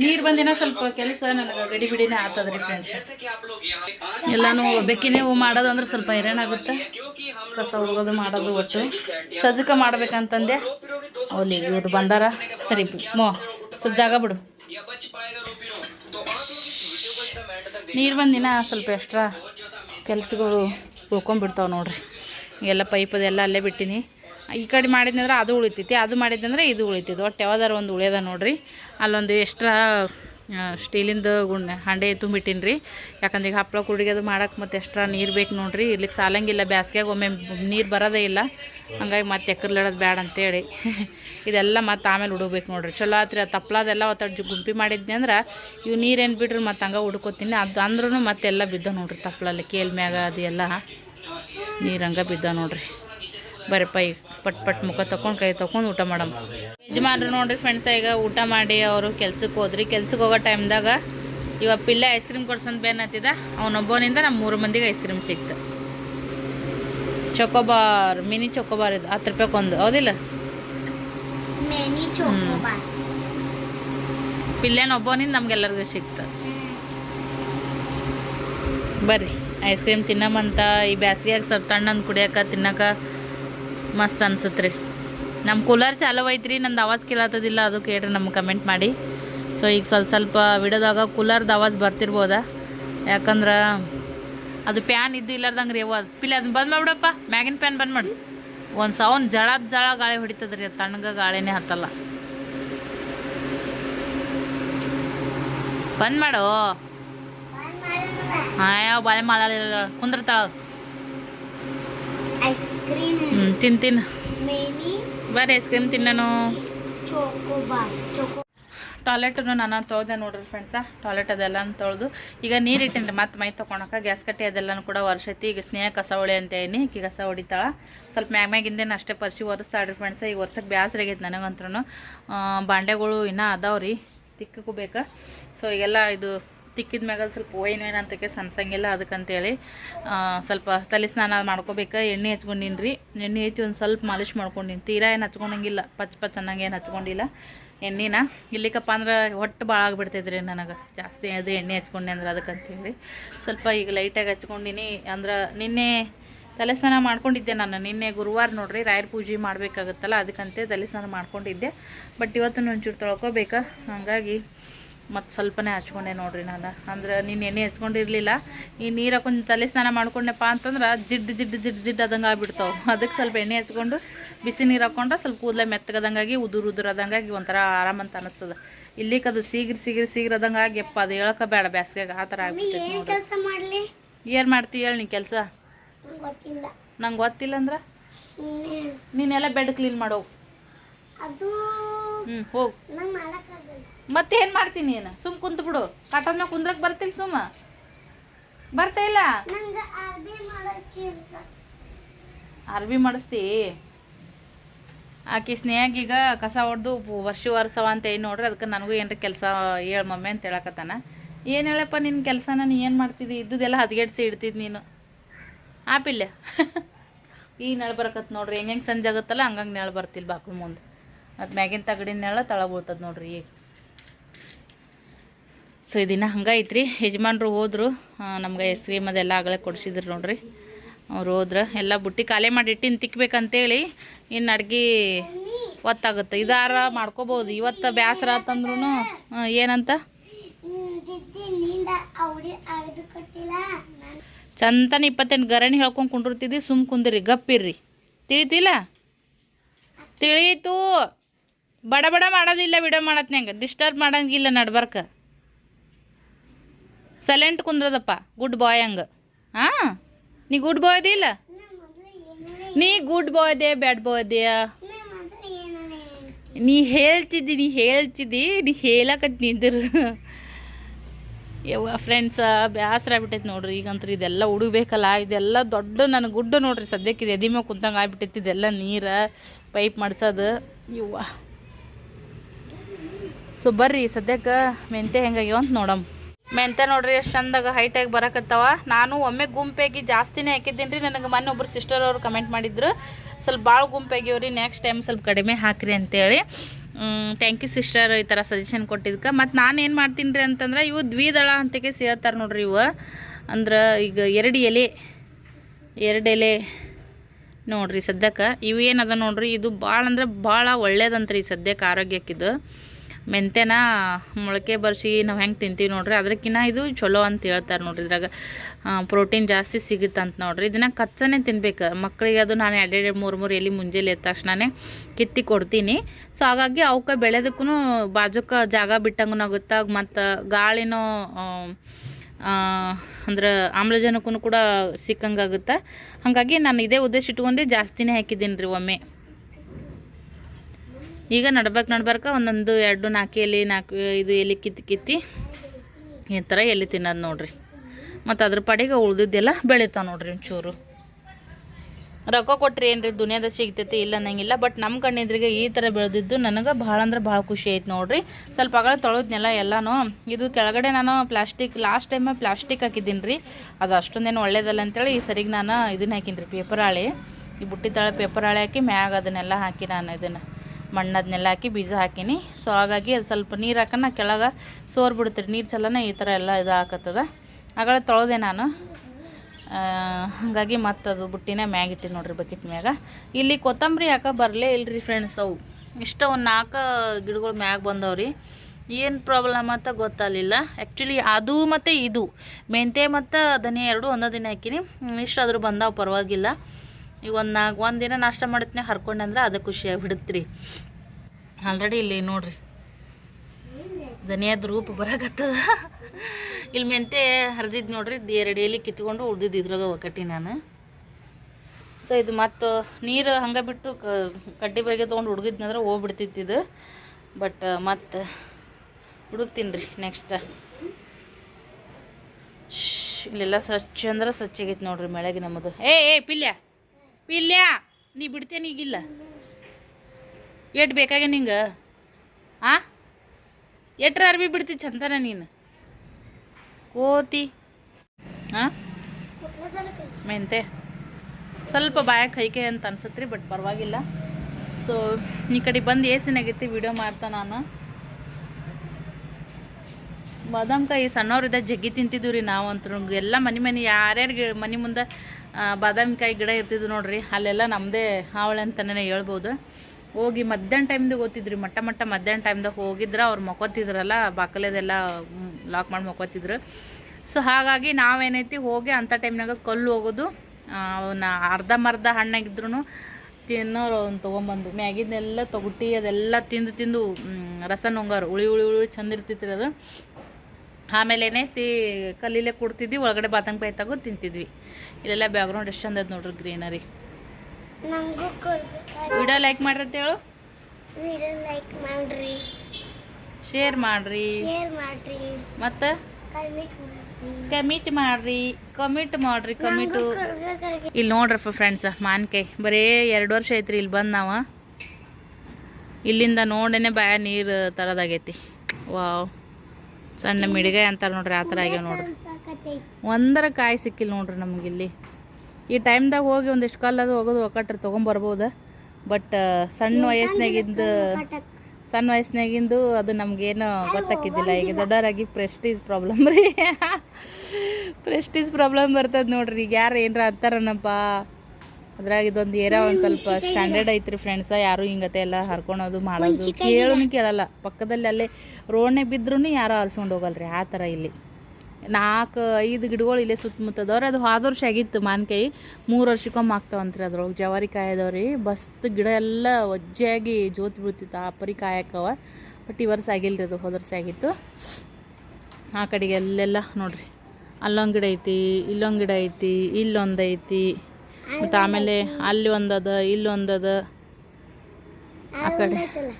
Speaker 1: ನೀರು ಬಂದಿನ ಸ್ವಲ್ಪ ಕೆಲಸ ನನಗೆ ಗಡಿ ಬಿಡಿನೇ ಆತದ್ರಿ ಫ್ರೆಂಡ್ಸ್ ಎಲ್ಲಾನು ಬೆಕ್ಕಿನೇ ಹೂ ಮಾಡೋದು ಅಂದ್ರೆ ಸ್ವಲ್ಪ ಆಗುತ್ತೆ. ಕಸ ಹುಡುಗೋದು ಮಾಡೋದು ಒಟ್ಟು. ಸಜ್ಜಕ ಮಾಡ್ಬೇಕಂತಂದೆ. ಅವಲ್ಲಿ ಇವ್ರು ಬಂದಾರ. ಸರಿ ಮೋ, ಸ್ವಲ್ಪ ಜಾಗ ಬಿಡು. ನೀರು ಬಂದಿನ ಸ್ವಲ್ಪ ಎಕ್ಸ್ಟ್ರಾ ಕೆಲಸಗಳು ಉಳ್ಕೊಂಡ್ಬಿಡ್ತಾವೆ ನೋಡ್ರಿ. ಎಲ್ಲ ಪೈಪ್ ಅದೆಲ್ಲ ಅಲ್ಲೇ ಬಿಟ್ಟಿನಿ. ಈ ಕಡೆ ಮಾಡಿದ್ನಂದ್ರೆ ಅದು ಉಳಿತೈತಿ, ಅದು ಮಾಡಿದ್ನಂದ್ರೆ ಇದು ಉಳಿತೈತಿ. ಒಟ್ಟು ಯಾವ್ದಾರು ಒಂದು ಉಳಿಯೋದ ನೋಡ್ರಿ. ಅಲ್ಲೊಂದು ಎಕ್ಸ್ಟ್ರಾ ಸ್ಟೀಲಿಂದು ಗುಣ ಹಂಡೆ ತುಂಬಿಟ್ಟಿನಿ ರೀ ಯಾಕಂದ್ರೆ ಈಗ ಹಪ್ಪಳ ಕುಡಿಗೆ ಅದು ಮಾಡಕ್ಕೆ ಮತ್ತೆ ಎಕ್ಸ್ಟ್ರಾ ನೀರು ಬೇಕು ನೋಡ್ರಿ. ಇರ್ಲಿಕ್ಕೆ ಸಾಲಂಗಿಲ್ಲ, ಬ್ಯಾಸ್ಗ್ಯಾಗ ಒಮ್ಮೆ ನೀರು ಬರೋದೇ ಇಲ್ಲ. ಹಂಗಾಗಿ ಮತ್ತೆ ಎಕ್ಕರ್ಲಿಡೋದು ಬೇಡ ಅಂತೇಳಿ. ಇದೆಲ್ಲ ಮತ್ತೆ ಆಮೇಲೆ ಹುಡುಗ್ಬೇಕು ನೋಡ್ರಿ. ಚಲೋ ಆತ್ರಿ, ಆ ತಪ್ಪಲಾದೆಲ್ಲ ಒತ್ತಡ ಗುಂಪಿ ಮಾಡಿದ್ನಿ ಅಂದ್ರೆ ಇವು ನೀರೇನು ಬಿಡ್ರಿ ಮತ್ತೆ ಹಂಗೆ ಹುಡ್ಕೋತೀನಿ ಅದು ಅಂದ್ರೂ ಮತ್ತೆಲ್ಲ ಬಿದ್ದ ನೋಡ್ರಿ ತಪ್ಪಲಲ್ಲಿ ಕೇಲ್ ಮ್ಯಾಗ ಅದು ಎಲ್ಲ ನೀರು ಹಂಗೆ ಬಿದ್ದ ನೋಡ್ರಿ. ಬರಪ್ಪ ಈಗ ಪಟ್ ಪಟ್ ಮುಖ ತಕೊಂಡು ಕೈ ತಕೊಂಡು ಊಟ ಮಾಡಮ್ಮ ಯಜಮಾನ್ರು ನೋಡ್ರಿ ಫ್ರೆಂಡ್ಸ್ ಈಗ ಊಟ ಮಾಡಿ ಅವರು ಕೆಲ್ಸಕ್ಕೆ ಹೋದ್ರಿ. ಕೆಲ್ಸಕ್ಕೆ ಹೋಗೋ ಟೈಮ್ದಾಗ ಇವ ಪಿಲ್ಲ ಐಸ್ ಕ್ರೀಮ್ ಕೊಡ್ಸಂತ ಬೇನ್ ಹತ್ತಿದ. ಅವನೊಬ್ಬನಿಂದ ನಮ್ಮ ಮೂರು ಮಂದಿಗೆ ಐಸ್ ಕ್ರೀಮ್ ಸಿಕ್ತು. ಚೊಕೋಬಾರ್ ಮಿನಿ ಚೊಕೋಬಾರ್ ಇದು ಹತ್ತು ರೂಪಾಯಿ ಕೊಂದು ಹೌದಿಲ್ಲ? ಪಿಲ್ಲೇನ ಒಬ್ಬನಿಂದ ನಮ್ಗೆಲ್ಲರಿಗೂ ಸಿಕ್ತು. ಬರ್ರಿ ಐಸ್ ಕ್ರೀಮ್ ತಿನ್ನಮಂತ. ಈ ಬ್ಯಾಸಿಗೆಯಾಗ ಸ್ವಲ್ಪ ತಣ್ಣಂದು ಕುಡಿಯಕ್ಕೆ ತಿನ್ನಕ್ಕೆ ಮಸ್ತ್ ಅನ್ಸುತ್ತೆ ರೀ ನಮ್ಮ ಕೂಲರ್ ಚಾಲೂ ಐತ್ರಿ ನಂದು ಆವಾಜ್ ಕೇಳತ್ತದಿಲ್ಲ ಅದು ಕೇಳ್ರಿ ನಮ್ಗೆ ಕಮೆಂಟ್ ಮಾಡಿ. ಸೊ ಈಗ ಸ್ವಲ್ಪ ಸ್ವಲ್ಪ ವಿಡೋದಾಗ ಕೂಲರ್ದು ಆವಾಜ್ ಬರ್ತಿರ್ಬೋದಾ? ಯಾಕಂದ್ರೆ ಅದು ಪ್ಯಾನ್ ಇದ್ದು ಇಲ್ಲಾರ್ದಂಗೆ ರೀ ಅದು ಪಿಲ್ಲ ಅದನ್ನ ಬಂದ್ ಮಾಡ್ಬಿಡಪ್ಪ ಮ್ಯಾಗಿನ ಪ್ಯಾನ್ ಬಂದ್ ಮಾಡಿ. ಒಂದು ಸೌಂಡ್ ಜಳದ ಜಳ ಗಾಳಿ ಹೊಡಿತದ್ರಿ ರೀ ತಣ್ಣಗೆ ಗಾಳಿನೇ ಹತ್ತಲ್ಲ. ಬಂದ್ ಮಾಡು. ಹಾಂ ಯಾವ ಬಾಳೆ ಮಾಡಲ್ಲ ಕುಂದ್ರತಾಳ.
Speaker 2: ಐಸ್ ಕ್ರೀಮ್
Speaker 1: ಹ್ಞೂ ತಿನ್ ಬರ್ರಿ ಐಸ್ ಕ್ರೀಮ್ ತಿನ್ನನು. ಟಾಯ್ಲೆಟನ್ನು ನಾನು ತೊಳ್ದೆ ನೋಡ್ರಿ ಫ್ರೆಂಡ್ಸ ಟಾಯ್ಲೆಟ್ ಅದೆಲ್ಲ ತೊಳೆದು. ಈಗ ನೀರು ಇಟ್ಟಿನಿ ಮತ್ತೆ ಮೈ ತೊಗೊಳಕ ಗ್ಯಾಸ್ ಕಟ್ಟಿ ಅದೆಲ್ಲನೂ ಕೂಡ ವರ್ಷೈತಿ ಈಗ ಸ್ನೇಹ ಕಸ ಹೊಳಿ ಅಂತ ಏನಿ ಈಗ ಕಸ ಹೊಡಿತಾಳ. ಸ್ವಲ್ಪ ಮ್ಯಾಗ ಮ್ಯಾಗಿಂದೇನು ಅಷ್ಟೇ ಪರಿಸಿ ಒರೆಸ್ತಾಳ್ರಿ ಫ್ರೆಂಡ್ಸ ಈಗ ಒರ್ಸಕ್ಕೆ ಬ್ಯಾಸ್ರ ಆಗೈತೆ ನನಗಂತ್ರೂ ಬಾಂಡೆಗಳು ಇನ್ನೂ ಅದಾವ್ರಿ. ತಿಕ್ಕಕ್ಕೂ ಬೇಕು. ಸೊ ಈಗೆಲ್ಲ ಇದು ತಿಕ್ಕಿದ ಮ್ಯಾಗ ಸ್ವಲ್ಪ ಏನು ಏನು ಅಂತಕ್ಕೆ ಸಣ್ಸಂಗಿಲ್ಲ ಅದಕ್ಕಂತೇಳಿ ಸ್ವಲ್ಪ ತಲೆ ಸ್ನಾನ ಮಾಡ್ಕೋಬೇಕು, ಎಣ್ಣೆ ಹಚ್ಕೊಂಡಿನಿ ರೀ ಎಣ್ಣೆ ಹಚ್ಚಿ ಒಂದು ಸ್ವಲ್ಪ ಮಾಲಿಶ್ ಮಾಡ್ಕೊಂಡಿನಿ. ತೀರಾ ಏನು ಹಚ್ಕೊಂಡಂಗಿಲ್ಲ, ಪಚ್ ಪಚ್ ಅನ್ನಂಗೆ ಏನು ಹಚ್ಕೊಂಡಿಲ್ಲ. ಎಣ್ಣೆನ ಇಲ್ಲಿಕಪ್ಪ ಅಂದ್ರೆ ಹೊಟ್ಟು ಭಾಳ ಆಗಿಬಿಡ್ತೈತೆ ರೀ ನನಗೆ. ಜಾಸ್ತಿ ಅದು ಎಣ್ಣೆ ಹಚ್ಕೊಂಡೆ ಅಂದ್ರೆ ಅದಕ್ಕಂತೇಳಿ. ಸ್ವಲ್ಪ ಈಗ ಲೈಟಾಗಿ ಹಚ್ಕೊಂಡಿನಿ. ಅಂದ್ರೆ ನಿನ್ನೆ ತಲೆ ಸ್ನಾನ ಮಾಡ್ಕೊಂಡಿದ್ದೆ ನಾನು. ನಿನ್ನೆ ಗುರುವಾರ ನೋಡ್ರಿ ರಾಯರ ಪೂಜೆ ಮಾಡಬೇಕಾಗುತ್ತಲ್ಲ, ಅದಕ್ಕಂತೆ ತಲೆ ಸ್ನಾನ ಮಾಡ್ಕೊಂಡಿದ್ದೆ. ಬಟ್ ಇವತ್ತು ಒಂಚೂರು ತೊಳ್ಕೊಬೇಕಾ. ಹಾಗಾಗಿ ಮತ್ತು ಸ್ವಲ್ಪನೇ ಹಚ್ಕೊಂಡೆ ನೋಡ್ರಿ ನಾನು. ಅಂದ್ರೆ ನೀನು ಎಣ್ಣೆ ಹಚ್ಕೊಂಡಿರ್ಲಿಲ್ಲ ಈ ನೀರು ಹಾಕೊಂಡು ತಲೆ ಸ್ನಾನ ಮಾಡ್ಕೊಂಡೆಪ್ಪ ಅಂತಂದ್ರೆ ಜಿಡ್ಡು ಜಿಡ್ಡು ಜಿಡ್ಡು ಜಿಡ್ಡು ಆದಂಗೆ ಆಗ್ಬಿಡ್ತಾವೆ. ಅದಕ್ಕೆ ಸ್ವಲ್ಪ ಎಣ್ಣೆ ಹಚ್ಕೊಂಡು ಬಿಸಿ ನೀರು ಹಾಕ್ಕೊಂಡ್ರೆ ಸ್ವಲ್ಪ ಕೂದಲೇ ಮೆತ್ತಗದಂಗಾಗಿ ಉದುರು ಉದುರದಂಗಾಗಿ ಒಂಥರ ಆರಾಮ ಅಂತ ಅನಿಸ್ತದೆ. ಇಲ್ಲಿಗೆ ಅದು ಸೀಗ್ರಿ ಸೀಗ್ರಿ ಸೀಗಿರದಂಗೆ ಆಗಿ ಯಪ್ಪ ಅದು ಹೇಳಕ್ಕೆ ಬೇಡ ಬ್ಯಾಸ್ಗೆಗೆ ಆ ಥರ ಆಗ್ಬಿಡ್ತೈತೆ
Speaker 2: ಏನ್
Speaker 1: ಮಾಡ್ತೀವಿ ಹೇಳಿ ನೀ ಕೆಲಸ?
Speaker 2: ಗೊತ್ತಿಲ್ಲ.
Speaker 1: ನಂಗೆ ಗೊತ್ತಿಲ್ಲ ಅಂದ್ರೆ?
Speaker 2: ನೀನೇ
Speaker 1: ನೀನೆಲ್ಲ ಬೆಡ್ ಕ್ಲೀನ್ ಮಾಡೋ. ಹ್ಞೂ ಹೋಗು.
Speaker 2: ನಂಗೆ ಏನು
Speaker 1: ಮತ್ತೇನು ಮಾಡ್ತೀನಿ ನೀನು ಸುಮ್ ಕುಂತು ಬಿಡು. ಕಟನ್ ಮ್ಯಾಗ ಕುಂದ್ರಕ್ಕೆ ಬರ್ತಿಲ್ಲ ಸುಮ್ಮ. ಬರ್ತಾ ಇಲ್ಲ?
Speaker 2: ಅರ್ಬಿ
Speaker 1: ಮಾಡಿಸ್ತಿ? ಆಕಿ ಸ್ನೇಹಗೀಗ ಕಸ ಹೊಡೆದು ವರ್ಷ ವರ್ಷವ ಅಂತ ಏನು ನೋಡ್ರಿ ಅದಕ್ಕೆ ನನಗೂ ಏನ್ರ ಕೆಲಸ ಹೇಳ ಮಮ್ಮಿ ಅಂತ ಹೇಳಕತ್ತಾನ. ಏನು ಹೇಳಪ್ಪ ನಿನ್ನ ಕೆಲಸನ ನೀ ಏನು ಮಾಡ್ತಿದ್ದಿ? ಇದ್ದುದೆಲ್ಲ ಹದಗೆಡ್ಸಿ ಇಡ್ತಿದ್ದು ನೀನು. ಆಪಿಲ್ಲ ಈ ನೆಳ ಬರಕತ್ ನೋಡ್ರಿ ಹೆಂಗೆ ಹೆಂಗೆ ಸಂಜೆ ಆಗುತ್ತಲ್ಲ ಹಂಗಂಗೆ ನೆಳ ಬರ್ತಿಲ್ಲ ಬಾಕು ಮುಂದೆ. ಮತ್ತು ಮ್ಯಾಗಿನ ತಗಡಿನ ನೆಳ ತಳ ಬೀಳ್ತದೆ ನೋಡ್ರಿ ಈಗ. ಸೊ ಇದನ್ನ ಹಂಗೆ ಐತ್ರಿ. ಯಜಮಾನ್ರು ಹೋದ್ರು. ನಮ್ಗೆ ಐಸ್ ಕ್ರೀಮ್ ಅದೆಲ್ಲ ಆಗಲೇ ಕೊಡಿಸಿದ್ರು ನೋಡ್ರಿ. ಅವ್ರು ಹೋದ್ರೆ. ಎಲ್ಲ ಬುಟ್ಟಿ ಖಾಲಿ ಮಾಡಿ ಇಟ್ಟಿನ ತಿಕ್ಬೇಕಂತೇಳಿ ಇನ್ನು ಅಡ್ಗೆ ಒತ್ತಾಗುತ್ತೆ. ಇದಾರ ಮಾಡ್ಕೋಬೋದು. ಇವತ್ತು ಬ್ಯಾಸರ ಆತಂದ್ರೂ ಏನಂತ? ಚಂತನ ಇಪ್ಪತ್ತೆಂಟು ಗರಣಿ ಹೇಳ್ಕೊಂಡು ಕುಂಡಿರ್ತಿದ್ದಿ. ಸುಮ್ ಕುಂದಿರಿ. ಗಪ್ಪಿರ್ರಿ ತಿಳಿತಿಲ್ಲ? ತಿಳಿಯಿತು ಬಡ ಬಡ ಮಾಡೋದಿಲ್ಲ ವಿಡಿಯೋ ಮಾಡತ್ನಂಗೆ ಡಿಸ್ಟರ್ಬ್ ಮಾಡಂಗಿಲ್ಲ ನಡ್ಬರ್ಕ. ಸೈಲೆಂಟ್ ಕುಂದ್ರದಪ್ಪ. ಗುಡ್ ಬಾಯ್ ಹಂಗೆ. ಹಾಂ ನೀ ಗುಡ್ ಬಾಯ್ ಅದಿಲ್ಲ ನೀ ಗುಡ್ ಬಾಯ್ ಅದೇ ಬ್ಯಾಡ್ ಬಾಯ್
Speaker 2: ಏನಾರೆ
Speaker 1: ನೀ ಹೇಳ್ತಿದ್ದಿ ನೀ ಹೇಳ್ತಿದ್ದಿ, ನೀ ಹೇಳಕತ್ ನಿಂದ್ರು. ಯವ್ವ ಫ್ರೆಂಡ್ಸ ಬೇಸರ ಆಗ್ಬಿಟ್ಟೈತೆ ನೋಡ್ರಿ. ಈಗಂತೂ ಇದೆಲ್ಲ ಹುಡುಗಬೇಕಲ್ಲ ಇದೆಲ್ಲ ದೊಡ್ಡ ನನ್ನ ಗುಡ್ಡ ನೋಡ್ರಿ. ಸದ್ಯಕ್ಕೆ ಇದು ಎದಿಮೆ ಕುಂತಂಗೆ ಆಗ್ಬಿಟ್ಟೈತಿ, ಇದೆಲ್ಲ ನೀರು ಪೈಪ್ ಮಾಡ್ಸೋದು. ಇವ್ವ ಸೊ ಬರ್ರಿ, ಸದ್ಯಕ್ಕೆ ಮೆಂತೆ ಹೆಂಗಾಗ್ಯಾವ ಅಂತ ನೋಡಮ್. ಮೆಂತೆ ನೋಡ್ರಿ, ಎಷ್ಟು ಚಂದಾಗ ಹೈಟಾಗಿ ಬರಕತ್ತಾವ. ನಾನು ಒಮ್ಮೆ ಗುಂಪಾಗಿ ಜಾಸ್ತಿನೇ ಹಾಕಿದ್ದೀನಿ ರೀ. ನನಗೆ ಮೊನ್ನೆ ಒಬ್ಬರು ಸಿಸ್ಟರ್ ಅವರು ಕಮೆಂಟ್ ಮಾಡಿದ್ರು. ಸ್ವಲ್ಪ ಭಾಳ ಗುಂಪಾಗ್ಯವ್ರಿ ನೆಕ್ಸ್ಟ್ ಟೈಮ್ ಸ್ವಲ್ಪ ಕಡಿಮೆ ಹಾಕ್ರಿ ಅಂತೇಳಿ. ಥ್ಯಾಂಕ್ ಯು ಸಿಸ್ಟರ್ ಈ ಥರ ಸಜೆಷನ್ ಕೊಟ್ಟಿದ್ದಕ್ಕೆ ಮತ್ತು ನಾನು ಏನು ಮಾಡ್ತೀನಿ ರೀ ಅಂತಂದ್ರೆ, ಇವು ದ್ವಿದಳ ಅಂತಕ್ಕೆ ಸೇರ್ತಾರೆ ನೋಡ್ರಿ ಇವು. ಅಂದ್ರೆ ಈಗ ಎರಡು ಎಲೆ ಎರಡು ಎಲೆ ನೋಡ್ರಿ ಸದ್ಯಕ್ಕೆ. ಇವು ಏನದ ನೋಡ್ರಿ, ಇದು ಭಾಳ ಅಂದ್ರೆ ಭಾಳ ಒಳ್ಳೇದಂತ್ರಿ ಸದ್ಯಕ್ಕೆ ಆರೋಗ್ಯಕ್ಕಿದು ಮೆಂತೆನ ಮೊಳಕೆ ಬರ್ಸಿ ನಾವು ಹೆಂಗೆ ತಿಂತೀವಿ ನೋಡ್ರಿ ಅದಕ್ಕಿಂತ ಇದು ಚಲೋ ಅಂತ ಹೇಳ್ತಾರೆ ನೋಡ್ರಿ ಇದ್ರಾಗ. ಪ್ರೋಟೀನ್ ಜಾಸ್ತಿ ಸಿಗುತ್ತಂತ ನೋಡ್ರಿ. ಇದನ್ನು ಕಚ್ಚನೆ ತಿನ್ಬೇಕು. ಮಕ್ಕಳಿಗೆ ಅದು ನಾನು ಎರಡೆರಡು ಮೂರು ಮೂರು ಎಲ್ಲಿ ಮುಂಜಾನೆ ಎದ್ದ ತಕ್ಷಣನೇ ಕಿತ್ತಿ ಕೊಡ್ತೀನಿ. ಸೊ ಹಾಗಾಗಿ ಅವಕ್ಕೆ ಬೆಳೆದಕ್ಕೂ ಬಾಜುಕ ಜಾಗ ಬಿಟ್ಟಂಗೂ ಆಗುತ್ತೆ ಮತ್ತು ಗಾಳಿನೂ ಅಂದ್ರೆ ಆಮ್ಲಜನಕ್ಕೂ ಕೂಡ ಸಿಕ್ಕಂಗಾಗುತ್ತೆ. ಹಾಗಾಗಿ ನಾನು ಇದೇ ಉದ್ದೇಶ ಇಟ್ಕೊಂಡು ಜಾಸ್ತಿನೇ ಹಾಕಿದ್ದೀನಿ ರೀ ಒಮ್ಮೆ. ಈಗ ನಡ್ಬೇಕು ನಡ್ಬಾರ್ಕ ಒಂದೊಂದು ಎರಡು ನಾಲ್ಕು ಎಲೆ, ನಾಲ್ಕು ಇದು ಎಲೆ ಕಿತ್ತಿ ಕಿತ್ತಿ ಈ ಥರ ಎಲೆ ತಿನ್ನೋದು ನೋಡ್ರಿ. ಮತ್ತು ಅದ್ರ ಪಾಡಿಗೆ ಉಳ್ದಿದ್ದೆಲ್ಲ ಬೆಳಿತಾವೆ ನೋಡ್ರಿ ಒಂಚೂರು. ರೊಕ್ಕ ಕೊಟ್ರಿ ಏನ್ರಿ ದುನಿಯಾದ ಸಿಗ್ತೈತಿ, ಇಲ್ಲ ಅನ್ನಂಗಿಲ್ಲ ಬಟ್ ನಮ್ಮ ಕಣ್ಣಿದ್ರಿಗೆ ಈ ಥರ ಬೆಳೆದಿದ್ದು ನನಗೆ ಭಾಳ ಅಂದ್ರೆ ಭಾಳ ಖುಷಿ ಆಯ್ತು ನೋಡ್ರಿ. ಸ್ವಲ್ಪ ಅಗಳ ತೊಳೆದ್ನೆಲ್ಲ ಎಲ್ಲನೂ, ಇದು ಕೆಳಗಡೆ ನಾನು ಪ್ಲಾಸ್ಟಿಕ್ ಲಾಸ್ಟ್ ಟೈಮ್ ಪ್ಲಾಸ್ಟಿಕ್ ಹಾಕಿದ್ದೀನಿ ರೀ ಅದು ಅಷ್ಟೊಂದೇನು ಒಳ್ಳೇದಲ್ಲ ಅಂತೇಳಿ ಈ ಸರಿಗೆ ನಾನು ಇದನ್ನ ಹಾಕಿನಿ ರೀ ಪೇಪರ್ ಹಾಳೆ. ಈ ಬುಟ್ಟಿ ತಳ ಪೇಪರ್ ಹಾಳೆ ಹಾಕಿ ಮ್ಯಾಗ ಅದನ್ನೆಲ್ಲ ಹಾಕಿ ನಾನು ಇದನ್ನು ಮಣ್ಣದನ್ನೆಲ್ಲ ಹಾಕಿ ಬೀಜ ಹಾಕೀನಿ. ಸೊ ಹಾಗಾಗಿ ಅದು ಸ್ವಲ್ಪ ನೀರು ಹಾಕೋಣ, ಕೆಳಗೆ ಸೋರ್ ಬಿಡ್ತೀರಿ. ನೀರು ಚಲನ ಈ ಥರ ಎಲ್ಲ ಇದು ಹಾಕತ್ತದ. ಆಗಳ ತೊಳೆದೆ ನಾನು. ಹಾಗಾಗಿ ಮತ್ತು ಅದು ಬುಟ್ಟಿನೇ ಮ್ಯಾಗಿಟ್ಟಿ ನೋಡ್ರಿ ಬಕೆಟ್ ಮ್ಯಾಗ. ಇಲ್ಲಿ ಕೊತ್ತಂಬರಿ ಯಾಕ ಬರಲೇ ಇಲ್ರಿ ಫ್ರೆಂಡ್ಸ್ ಅವು. ಇಷ್ಟ ಒಂದು ನಾಲ್ಕು ಗಿಡಗಳು ಮ್ಯಾಗ ಬಂದವ್ರಿ. ಏನು ಪ್ರಾಬ್ಲಮ್ ಅಂತ ಗೊತ್ತಾಗಲಿಲ್ಲ. ಆ್ಯಕ್ಚುಲಿ ಅದು ಮತ್ತು ಇದು. ಮೆಂತೆ ಮತ್ತು ಧನಿಯಾ ಎರಡು ಒಂದೇ ದಿನ ಹಾಕಿನಿ. ಇಷ್ಟು ಆದ್ರೂ ಬಂದಾವ ಪರವಾಗಿಲ್ಲ. ಈಗ ಒಂದು ನಾಲ್ಕು ಒಂದು ದಿನ ನಾಷ್ಟ ಮಾಡತ್ನೆ ಹರ್ಕೊಂಡೆ ಅಂದ್ರೆ ಅದು ಖುಷಿಯಾಗಿ ಬಿಡುತ್ರಿ ಆಲ್ರೆಡಿ ಇಲ್ಲಿ ನೋಡ್ರಿ. ಧನಿಯಾದ ರೂಪ ಬರಕತ್ತದ. ಇಲ್ಲಿ ಮೆಂತೆ ಹರಿದಿದ್ದು ನೋಡ್ರಿ ಎರಡು ಎಲೆ ಕಿತ್ಕೊಂಡು ಉಳ್ದಿದ್ದು ಇದ್ರಾಗ ಒಕ್ಕಟ್ಟಿ ನಾನು. ಸೊ ಇದು ಮತ್ತು ನೀರು ಹಂಗೆ ಬಿಟ್ಟು ಕಡ್ಡಿ ಬರಿಗೆ ತೊಗೊಂಡು ಹುಡುಗಿದ್ನಂದ್ರೆ ಹೋಗ್ಬಿಡ್ತಿತ್ತು ಇದು. ಬಟ್ ಮತ್ತು ಹುಡುಕ್ತೀನಿ ರೀ ನೆಕ್ಸ್ಟ್ ಇಲ್ಲೆಲ್ಲ ಸ್ವಚ್ಛ ಅಂದ್ರೆ ಸ್ವಚ್ಛ ಆಗೈತೆ ನೋಡ್ರಿ ಮೆಳಗೆ ನಮ್ಮದು ಏ ಏ, ಪಿಲ್ಯ. ಪಿಲ್ಯ ನೀ ಬಿಡ್ತೇನೆ ಈಗಿಲ್ಲ ಎಟ್ ಬೇಕಾಗೆ ನಿಂಗೆ? ಆ? ಎಟ್ರ ಅರ್ಬಿ ಬಿಡ್ತಿ ಚಂದನ ನೀನು? ಕೋತಿ. ಹಾಂ ಮೆಂತೆ. ಸ್ವಲ್ಪ ಬಾಯಕ್ಕೆ ಕೈಕೆ ಅಂತ ಅನ್ಸತ್ರಿ, ಬಟ್ ಪರವಾಗಿಲ್ಲ. ಸೊ ಈ ಕಡೆ ಬಂದು ಏಸಿನಾಗೈತಿ ವಿಡಿಯೋ ಮಾಡ್ತಾ ನಾನು. ಬಾದಾಮ್ ಕಾಯಿ ಸಣ್ಣವ್ರಿದ್ದ ಜಗ್ಗಿ ತಿಂತಿದ್ವಿ ರೀ ನಾವಂತೂ ಎಲ್ಲ ಮನೆ ಮನೆ ಯಾರ್ಯಾರಿಗೆ ಮನೆ ಮುಂದೆ ಬಾದಾಮಿ ಕಾಯಿ ಗಿಡ ಇರ್ತಿದ್ವು ನೋಡ್ರಿ, ಅಲ್ಲೆಲ್ಲ ನಮ್ಮದೇ ಹಾವಳಿ ಅಂತಲೇ ಹೇಳ್ಬೋದು. ಹೋಗಿ ಮಧ್ಯಾಹ್ನ ಟೈಮ್ದಾಗ ಓದ್ತಿದ್ರಿ ಮಟ್ಟ ಮಟ್ಟ ಮಧ್ಯಾಹ್ನ ಟೈಮ್ದಾಗ ಹೋಗಿದ್ರೆ, ಅವ್ರು ಮಕ್ಕೋತಿದ್ರಲ್ಲ ಬಾಕಲೆದೆಲ್ಲ ಲಾಕ್ ಮಾಡಿ ಮಕ್ಕೋತಿದ್ರು. ಸೊ ಹಾಗಾಗಿ ನಾವೇನೈತಿ, ಹೋಗಿ ಅಂಥ ಟೈಮ್ನಾಗ ಕಲ್ಲು ಹೋಗೋದು ಅವನ್ನ ಅರ್ಧಂಬರ್ಧ ಹಣ್ಣಾಗಿದ್ರು ತಿನ್ನೋರು ಅವ್ನ ತೊಗೊಂಬಂದು. ಮ್ಯಾಗಿನೆಲ್ಲ ತೊಗುಟಿ, ಅದೆಲ್ಲ ತಿಂದು ತಿಂದು ರಸ ನುಂಗಾರು ಉಳಿ ಉಳಿ ಉಳಿ ಚಂದ ಇರ್ತಿತ್ತು ಅದು. ಆಮೇಲೆ ತೀ ಕಲ್ಲಿಲ್ಲೇ ಕೊಡ್ತಿದ್ವಿ ಒಳಗಡೆ ಬಾತಂಗ್ ಪಾಯಿ ತಗೋ ತಿಂತಿದ್ವಿ. ಇಲ್ಲೆಲ್ಲ ಬ್ಯಾಕ್ಗ್ರೌಂಡ್ ಎಷ್ಟು ಚಂದ ನೋಡ್ರಿ ಗ್ರೀನರಿ ವಿಡಿಯೋ ಲೈಕ್ ಮಾಡ್ರಿ ಅಂತ ಹೇಳು.
Speaker 4: ಲೈಕ್ ಮಾಡ್ರಿ.
Speaker 1: ಶೇರ್ ಮಾಡ್ರಿ. ಮತ್ತು?
Speaker 4: ಕಮೆಂಟ್ ಮಾಡ್ರಿ.
Speaker 1: ಕಮಿಟ್ ಮಾಡ್ರಿ. ಕಮಿಟ್ ಮಾಡ್ರಿ ಕಮಿಟು ಇಲ್ಲಿ ನೋಡ್ರಪ್ಪ ಫ್ರೆಂಡ್ಸ್ ಮಾನ್ಕಾಯಿ ಬರೀ ಎರಡು ವರ್ಷ ಐತ್ರಿ ಇಲ್ಲಿ ಬಂದು ನಾವು. ಇಲ್ಲಿಂದ ನೋಡೇನೆ ಬಾಯ ನೀರು ತರದಾಗೈತಿ ವಾವ್ ಸಣ್ಣ ಮಿಡಿಗಾಯಿ ಅಂತಾರೆ ನೋಡ್ರಿ ಆ ಥರ ಆಗ್ಯಾವ ನೋಡ್ರಿ. ಒಂದರ ಕಾಯಿ ಸಿಕ್ಕಿಲ್ಲ ನೋಡ್ರಿ ನಮಗಿಲ್ಲಿ ಈ ಟೈಮ್ದಾಗ ಹೋಗಿ ಒಂದಿಷ್ಟು ಕಲ್ಲದು ಹೋಗೋದು ಒಕ್ಕಟ್ರಿ ತೊಗೊಂಬರ್ಬೋದು. ಬಟ್ ಸಣ್ಣ ವಯಸ್ಸಿನಾಗಿಂದು ಸಣ್ಣ ವಯಸ್ಸಿನಾಗಿಂದು ಅದು ನಮಗೇನು ಗೊತ್ತಾಕಿದ್ದಿಲ್ಲ. ಈಗ ದೊಡ್ಡವರಾಗಿ ಪ್ರೆಸ್ಟೀಜ್ ಪ್ರಾಬ್ಲಮ್ ರೀ. ಪ್ರೆಸ್ಟೀಜ್ ಪ್ರಾಬ್ಲಮ್ ಬರ್ತದೆ ನೋಡ್ರಿ. ಈಗ ಯಾರು ಏನರ ಅಂತಾರನಪ್ಪ. ಅದ್ರಾಗ ಇದೊಂದು ಏರಿಯಾ ಒಂದು ಸ್ವಲ್ಪ ಸ್ಟ್ಯಾಂಡರ್ಡ್ ಐತ್ರಿ ಫ್ರೆಂಡ್ಸ ಯಾರು ಹಿಂಗತೆ ಎಲ್ಲ ಹರ್ಕೊಳೋದು ಮಾಡೋದು ಕೇಳೋನು ಕೇಳಲ್ಲ. ಪಕ್ಕದಲ್ಲಿ ಅಲ್ಲೇ ರೋಡ್ನೆ ಬಿದ್ರೂ ಯಾರು ಹರ್ಸ್ಕೊಂಡು ಹೋಗಲ್ರಿ ಆ ಥರ ಇಲ್ಲಿ. ನಾಲ್ಕು ಐದು ಗಿಡಗಳು ಇಲ್ಲೇ ಸುತ್ತಮುತ್ತದವ್ರಿ ಅದು ಹೋದ ವರ್ಷ ಆಗಿತ್ತು ಮಾನ್ಕಾಯಿ. ಮೂರು ವರ್ಷಕ್ಕೊಮ್ಮೆ ಆಗ್ತಾವಂತ್ರಿ ಅದ್ರೊಳಗೆ. ಜವಾರಿ ಕಾಯದವ್ರಿ ಬಸ್ತ್ ಗಿಡ ಎಲ್ಲ ಒಜ್ಜೆಯಾಗಿ ಜೋತ್ ಬೀಳ್ತಿತ್ತು ಆ ಪರಿ ಕಾಯಕ್ಕವ. ಬಟ್ ಈ ವರ್ಷ ಆಗಿಲ್ರಿ ಅದು ಹೋದ ವರ್ಷ ಆಗಿತ್ತು. ಆ ಕಡೆಗೆ ಅಲ್ಲೆಲ್ಲ ನೋಡ್ರಿ ಅಲ್ಲೊಂದು ಗಿಡ ಐತಿ ಇಲ್ಲೊಂದು ಗಿಡ ಐತಿ ಇಲ್ಲೊಂದು ಐತಿ. ಮತ್ತು ಆಮೇಲೆ ಅಲ್ಲಿ ಒಂದದ ಇಲ್ಲೊಂದದ ಆ ಕಡೆ.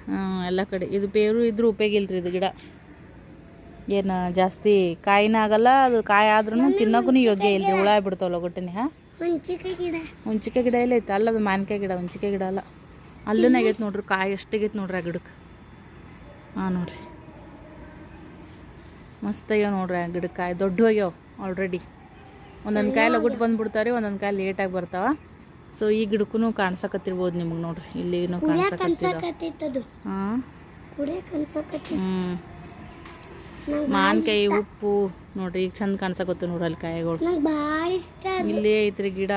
Speaker 1: ಹ್ಞೂ ಎಲ್ಲ ಕಡೆ. ಇದು ಬೇರು ಇದ್ರೂ ಉಪಯೋಗ ಇಲ್ರಿ ಇದು ಗಿಡ. ಏನು ಜಾಸ್ತಿ ಕಾಯಿನ ಆಗಲ್ಲ ಅದು ಕಾಯಿ ಆದ್ರೂ ತಿನ್ನೋಕ್ಕೂ ಯೋಗ್ಯ ಇಲ್ರಿ. ಹುಳ ಬಿಡ್ತಾವಲ್ಲ ಗೊಟ್ಟನೆ ಹಾಂ?
Speaker 4: ಹುಂಚಿಕೆ ಗಿಡ.
Speaker 1: ಇಲ್ಲ ಐತೆ. ಅಲ್ಲದು ಮಾನ್ಕಾಯಿ ಗಿಡ ಹುಂಚಿಕೆ ಗಿಡ ಅಲ್ಲ. ಅಲ್ಲೂ ಆಗೈತೆ ನೋಡ್ರಿ. ಕಾಯಿ ಎಷ್ಟಾಗೈತೆ ನೋಡ್ರಿ ಆ ಗಿಡಕ್ಕೆ ಹಾಂ ನೋಡ್ರಿ. ಮಸ್ತ್ ಆಗ್ಯಾವ ನೋಡ್ರಿ ಆ ಗಿಡಕ್ಕೆ ಕಾಯಿ ದೊಡ್ಡ ಹೋಗ್ಯಾವ ಆಲ್ರೆಡಿ ಒಂದೊಂದು ಕಾಯಿ ಲಗುಟ್ ಬಂದ್ಬಿಡ್ತಾವ್ರಿ ಒಂದೊಂದು ಕಾಯಿ ಲೇಟಾಗಿ ಬರ್ತಾವ. ಸೊ ಈ ಗಿಡಕ್ಕೂ ಕಾಣಿಸಕತ್ತಿರ್ಬೋದು ನಿಮಗೆ ನೋಡ್ರಿ ಇಲ್ಲಿನೂ
Speaker 4: ಕುಡಿಯಕ್
Speaker 1: ಕಾಣ್ಸಕತ್ತಿದ.
Speaker 4: ಅನ್ಸಕತ್ತಿತ್ತದು
Speaker 1: ಹಾಂ?
Speaker 4: ಕುಡಿಯಕ್ ಅನ್ಸಕತ್ತಿ
Speaker 1: ಹ್ಞೂ ಮಾನ್ಕಾಯಿ ಉಪ್ಪು ನೋಡ್ರಿ ಈಗ ಚಂದ ಕಾಣಿಸಕತ್ತು ನೋಡ್ರಿ ಅಲ್ಲಿ ಕಾಯಿಗಳು. ಇಲ್ಲಿ ಐತ್ರಿ ಗಿಡ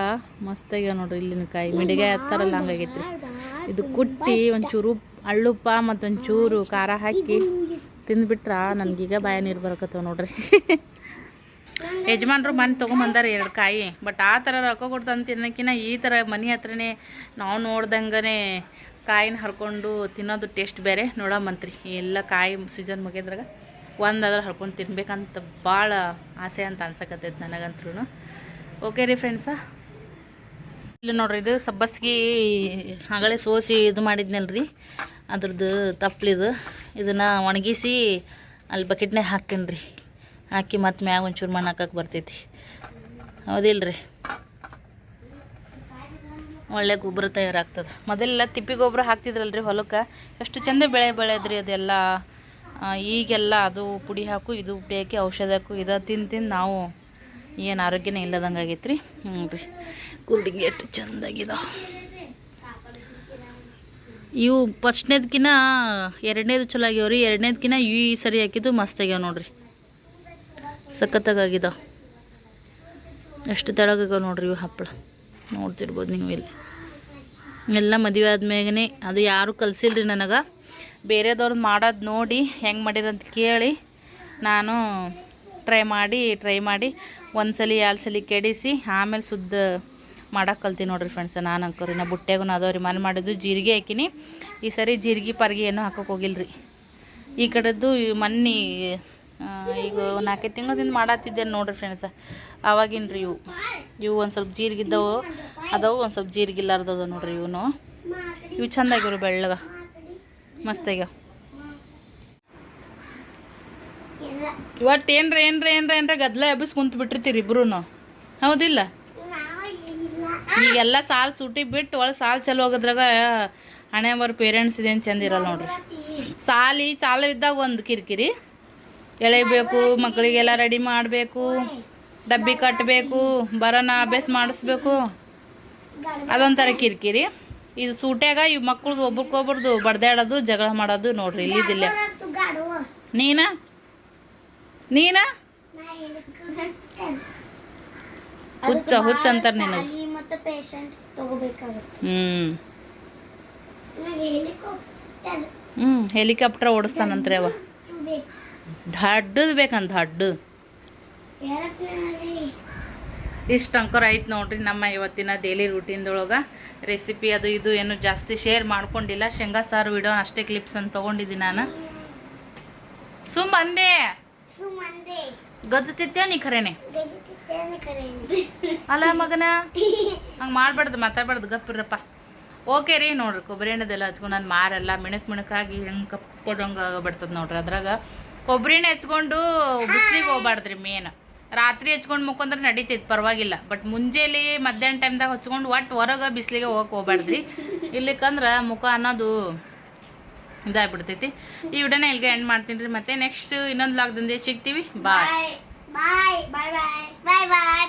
Speaker 1: ಮಸ್ತ್ ಆಗ್ಯಾವ ನೋಡ್ರಿ ಇಲ್ಲಿನ ಕಾಯಿ. ಮಿಡಿಗೆ ಹತ್ತಾರಲ್ಲ ಹಂಗಾಗೈತ್ರಿ ಇದು ಕುಟ್ಟಿ ಒಂಚೂರು ಅಳ್ಳುಪ್ಪ ಮತ್ತೊಂಚೂರು ಖಾರ ಹಾಕಿ ತಿಂದ್ಬಿಟ್ರ? ನನಗೀಗ ಬಾಯ ನೀರು ಬರಕತ್ತವ ನೋಡ್ರಿ. ಯಜಮಾನ್ರು ಮನೆ ತೊಗೊಂಬಂದಾರ ಎರಡು ಕಾಯಿ. ಬಟ್ ಆ ಥರ ರೊಕ್ಕ ಕೊಡ್ತಾನೆ ತಿನ್ನೋಕ್ಕಿಂತ ಈ ಥರ ಮನೆ ಹತ್ರನೇ ನಾವು ನೋಡ್ದಂಗೆ ಕಾಯಿನ ಹರ್ಕೊಂಡು ತಿನ್ನೋದು ಟೇಸ್ಟ್ ಬೇರೆ. ನೋಡಮ್ಮಂತ್ರಿ ಎಲ್ಲ ಕಾಯಿ ಸೀಸನ್ ಮುಗಿದ್ರಾಗ ಒಂದಾದ್ರೆ ಹರ್ಕೊಂಡು ತಿನ್ಬೇಕಂತ ಭಾಳ ಆಸೆ ಅಂತ ಅನ್ಸಕತ್ತೈತೆ ನನಗಂತ್ರೂ ಓಕೆ ರೀ ಫ್ರೆಂಡ್ಸ ಇಲ್ಲಿ ನೋಡ್ರಿ, ಇದು ಸಬ್ಬಸ್ಗಿ ಆಗಲೇ ಸೋಸಿ ಇದು ಮಾಡಿದ್ನಲ್ರಿ. ಅದ್ರದ್ದು ತಪ್ಪಲಿದು ಇದನ್ನು ಒಣಗಿಸಿ ಅಲ್ಲಿ ಬಕೆಟ್ನಾಗ ಹಾಕ್ತೀನಿ ರೀ ಹಾಕಿ ಮತ್ತೆ ಮ್ಯಾಗ ಒಂಚೂರು ಮಣ್ಣು ಹಾಕಕ್ಕೆ ಬರ್ತೈತಿ. ರೀ ಒಳ್ಳೆ ಗೊಬ್ಬರ ತಯಾರಾಗ್ತದೆ. ಮೊದಲೆಲ್ಲ ತಿಪ್ಪಿ ಗೊಬ್ಬರ ಹಾಕ್ತಿದ್ರಲ್ರಿ ಹೊಲಕ್ಕೆ? ಎಷ್ಟು ಚಂದ ಬೆಳೆ ಬೆಳೆದ್ರಿ ಅದೆಲ್ಲ? ಈಗೆಲ್ಲ ಅದು ಪುಡಿ ಹಾಕು, ಇದು ಪುಡಿ ಹಾಕಿ, ಔಷಧ ಹಾಕು, ಇದು ತಿಂದು ತಿಂದು ನಾವು ಏನು ಆರೋಗ್ಯನೇ ಇಲ್ಲದಂಗೆ ಆಗೈತೆ ರೀ ಹ್ಞೂ ರೀ. ಕುರುಡಿಗೆ ಎಷ್ಟು ಚಂದಾಗಿದಾವೆ. ಇವು ಫಸ್ಟ್ನೇದ್ಕಿನ ಎರಡನೇದು ಚಲೋ ಆಗ್ಯಾವ ರೀ ಎರಡನೇದ್ಕಿನ್ನ ಈ ಸರಿ ಹಾಕಿದ್ದು ಮಸ್ತ್ ಆಗ್ಯಾವ ನೋಡ್ರಿ. ಸಖತ್ತಾಗಿದಾವೆ ಎಷ್ಟು ತೆಳಗಾಗ ನೋಡ್ರಿ ಇವು ಹಪ್ಪಳ. ನೋಡ್ತಿರ್ಬೋದು ನೀವು ಇಲ್ಲಿ. ಎಲ್ಲ ಮದುವೆ ಆದ್ಮೇಗನೆ ಅದು ಯಾರು ಕಲ್ಸಿಲ್ರಿ ನನಗೆ. ಬೇರೆದವ್ರದ್ದು ಮಾಡೋದು ನೋಡಿ ಹೆಂಗೆ ಮಾಡಿರಂತ ಕೇಳಿ ನಾನು ಟ್ರೈ ಮಾಡಿ ಟ್ರೈ ಮಾಡಿ. ಒಂದು ಸಲ ಎರಡು ಸಲ ಕೆಡಿಸಿ ಆಮೇಲೆ ಸುದ್ದ ಮಾಡೋಕೆ ಕಲ್ತೀನಿ ನೋಡ್ರಿ ಫ್ರೆಂಡ್ಸ್ ನಾನು ಅಂಕೋರಿ ನಾ ಬುಟ್ಟೆಗೂ ಅದಾವ್ರಿ. ಮನೆ ಮಾಡಿದ್ದು ಜೀರಿಗೆ ಹಾಕಿನಿ. ಈ ಸರಿ ಜೀರಿಗೆ ಪರ್ಗಿ ಏನೂ ಹಾಕೋಕೆ ಹೋಗಿಲ್ರಿ. ಈ ಕಡೆದ್ದು ಮನ್ನಿ ಈಗ ನಾಲ್ಕೈದು ತಿಂಗಳದಿಂದ ಮಾಡತ್ತಿದ್ದೆ ನೋಡ್ರಿ ಫ್ರೆಂಡ್ಸ ಆವಾಗಿನ ರೀ ಇವು. ಇವು ಒಂದು ಸ್ವಲ್ಪ ಜೀರಿಗೆ ಇದ್ದವು ಅದಾವು, ಒಂದು ಸ್ವಲ್ಪ ಜೀರಿಗೆ ಇಲ್ಲಾರ್ದದ ನೋಡ್ರಿ ಇವನು. ಇವು ಚಂದ ಆಗ್ಯಾವ್ರಿ ಬೆಳ್ಳಗ
Speaker 4: ಮಸ್ತಾಗ
Speaker 1: ಇವತ್ತು ಏನ್ರ ಏನ್ರ ಏನ್ರ ಏನ್ರ ಗದ್ಲ ಎಬ್ಬಿಸ್ ಕುಂತು ಬಿಟ್ಟಿರ್ತೀರಿ ಇಬ್ರು ಹೌದಿಲ್ಲ? ಈಗೆಲ್ಲ ಸಾಲ್ ಸೂಟಿ ಬಿಟ್ಟು ಒಳಗೆ ಸಾಲ್ ಚಲೋ ಹೋಗೋದ್ರಾಗ ಹಣೆ ಬರ್ ಪೇರೆಂಟ್ಸ್ ಇದೇನು ಚಂದ ಇರಲ್ಲ ನೋಡ್ರಿ. ಸಾಲಿ ಚಾಲು ಇದ್ದಾಗ ಒಂದು ಕಿರಿಕಿರಿ. ಎಳೆಯಬೇಕು ಮಕ್ಕಳಿಗೆಲ್ಲ ರೆಡಿ ಮಾಡಬೇಕು ಡಬ್ಬಿ ಕಟ್ಟಬೇಕು ಬರೋಣ ಅಭ್ಯಾಸ ಮಾಡಿಸ್ಬೇಕು. ಅದೊಂಥರ ಕಿರಿಕಿರಿ. ಇದು ಸೂಟ್ಯಾಗ ಇವು ಮಕ್ಕಳದು ಒಬ್ರಿಗೊಬ್ರದ್ದು ಬಡ್ದಾಡೋದು ಜಗಳ ಮಾಡೋದು ನೋಡ್ರಿ ಇಲ್ಲಿದ್ದಿಲ್ಲ ನೀನಾ? ನೀನಾ? ಹುಚ್ಚ ಹುಚ್ಚ ಅಂತಾರೆ
Speaker 4: ನೀನು.
Speaker 1: ಹ್ಞೂ ಹ್ಞೂ ಹೆಲಿಕಾಪ್ಟರ್ ಓಡಿಸ್ತಾನಂತ್ರಿ ಅವ. ದಡ್ಡದು ಬೇಕಂತ ದಡ್ಡು.
Speaker 4: ಏರೋಪ್ಲೇನಲ್ಲಿ
Speaker 1: ಇಷ್ಟು ಅಂಕರ್ ಐತೆ ನೋಡ್ರಿ ನಮ್ಮ ಇವತ್ತಿನ ಡೈಲಿ ರೂಟೀನ್ದೊಳಗೆ ರೆಸಿಪಿ ಅದು ಇದು ಏನು ಜಾಸ್ತಿ ಶೇರ್ ಮಾಡ್ಕೊಂಡಿಲ್ಲ. ಶೇಂಗಾ ಸಾರು ವಿಡಿಯೋ ಅಷ್ಟೇ ಕ್ಲಿಪ್ಸ್ ಅಂತ ತೊಗೊಂಡಿದ್ದೀನಿ ನಾನು. ಸುಮ್ಮ ಅಂದೆ
Speaker 4: ಸುಮ್ಮಂದೆ
Speaker 1: ಗಜ್ಜುತ್ತಿದ್ದೆ ನೀ ಖರೇನೆ ಅಲ್ಲ ಮಗನ? ಹಂಗೆ ಮಾಡಬಾರ್ದು ಮಾತಾಡ್ಬಾರ್ದು. ಗಪ್ಪಿರಪ್ಪ ಓಕೆ ರೀ ನೋಡ್ರಿ ಕೊಬ್ಬರಿ ಎಣ್ಣೆದೆಲ್ಲ ಹಚ್ಕೊಂಡು ನಾನು ಮಾರಲ್ಲ ಮಿಣಕ್ ಮಿಣಕಾಗಿ ಹೆಂಗೆ ಕಪ್ಪದಂಗೆ ಆಗಬಿಡ್ತದೆ ನೋಡ್ರಿ ಅದ್ರಾಗ. ಕೊಬ್ಬರಿ ಹೆಚ್ಕೊಂಡು ಬಿಸ್ಲಿಗೆ ಹೋಗ್ಬಾರ್ದ್ರಿ ಮೇನ್ ರಾತ್ರಿ ಹೆಚ್ಕೊಂಡು ಮುಖಂದ್ರೆ ನಡೀತೈತೆ ಪರವಾಗಿಲ್ಲ. ಬಟ್ ಮುಂಜಾನೆ ಮಧ್ಯಾಹ್ನ ಟೈಮ್ದಾಗ ಹಚ್ಕೊಂಡು ಒಟ್ಟು ಹೊರಗೆ ಬಿಸಿಲಿಗೆ ಹೋಗಕ್ಕೆ ಹೋಗ್ಬಾರ್ದ್ರಿ. ಇಲ್ಲಿಕಂದ್ರೆ ಮುಖ ಅನ್ನೋದು ಇದಾಗ್ಬಿಡ್ತೈತಿ. ಈ ವಿಡಿಯೋನ ಇಲ್ಲಿಗೆ ಎಂಡ್ ಮಾಡ್ತೀನಿ ರೀ. ಮತ್ತೆ ನೆಕ್ಸ್ಟ್ ಇನ್ನೊಂದು ಲಾಗ್ದಿಂದ ಸಿಗ್ತೀವಿ. ಬಾಯ್
Speaker 4: ಬಾಯ್ ಬಾಯ್ ಬಾಯ್ ಬಾಯ್ ಬಾಯ್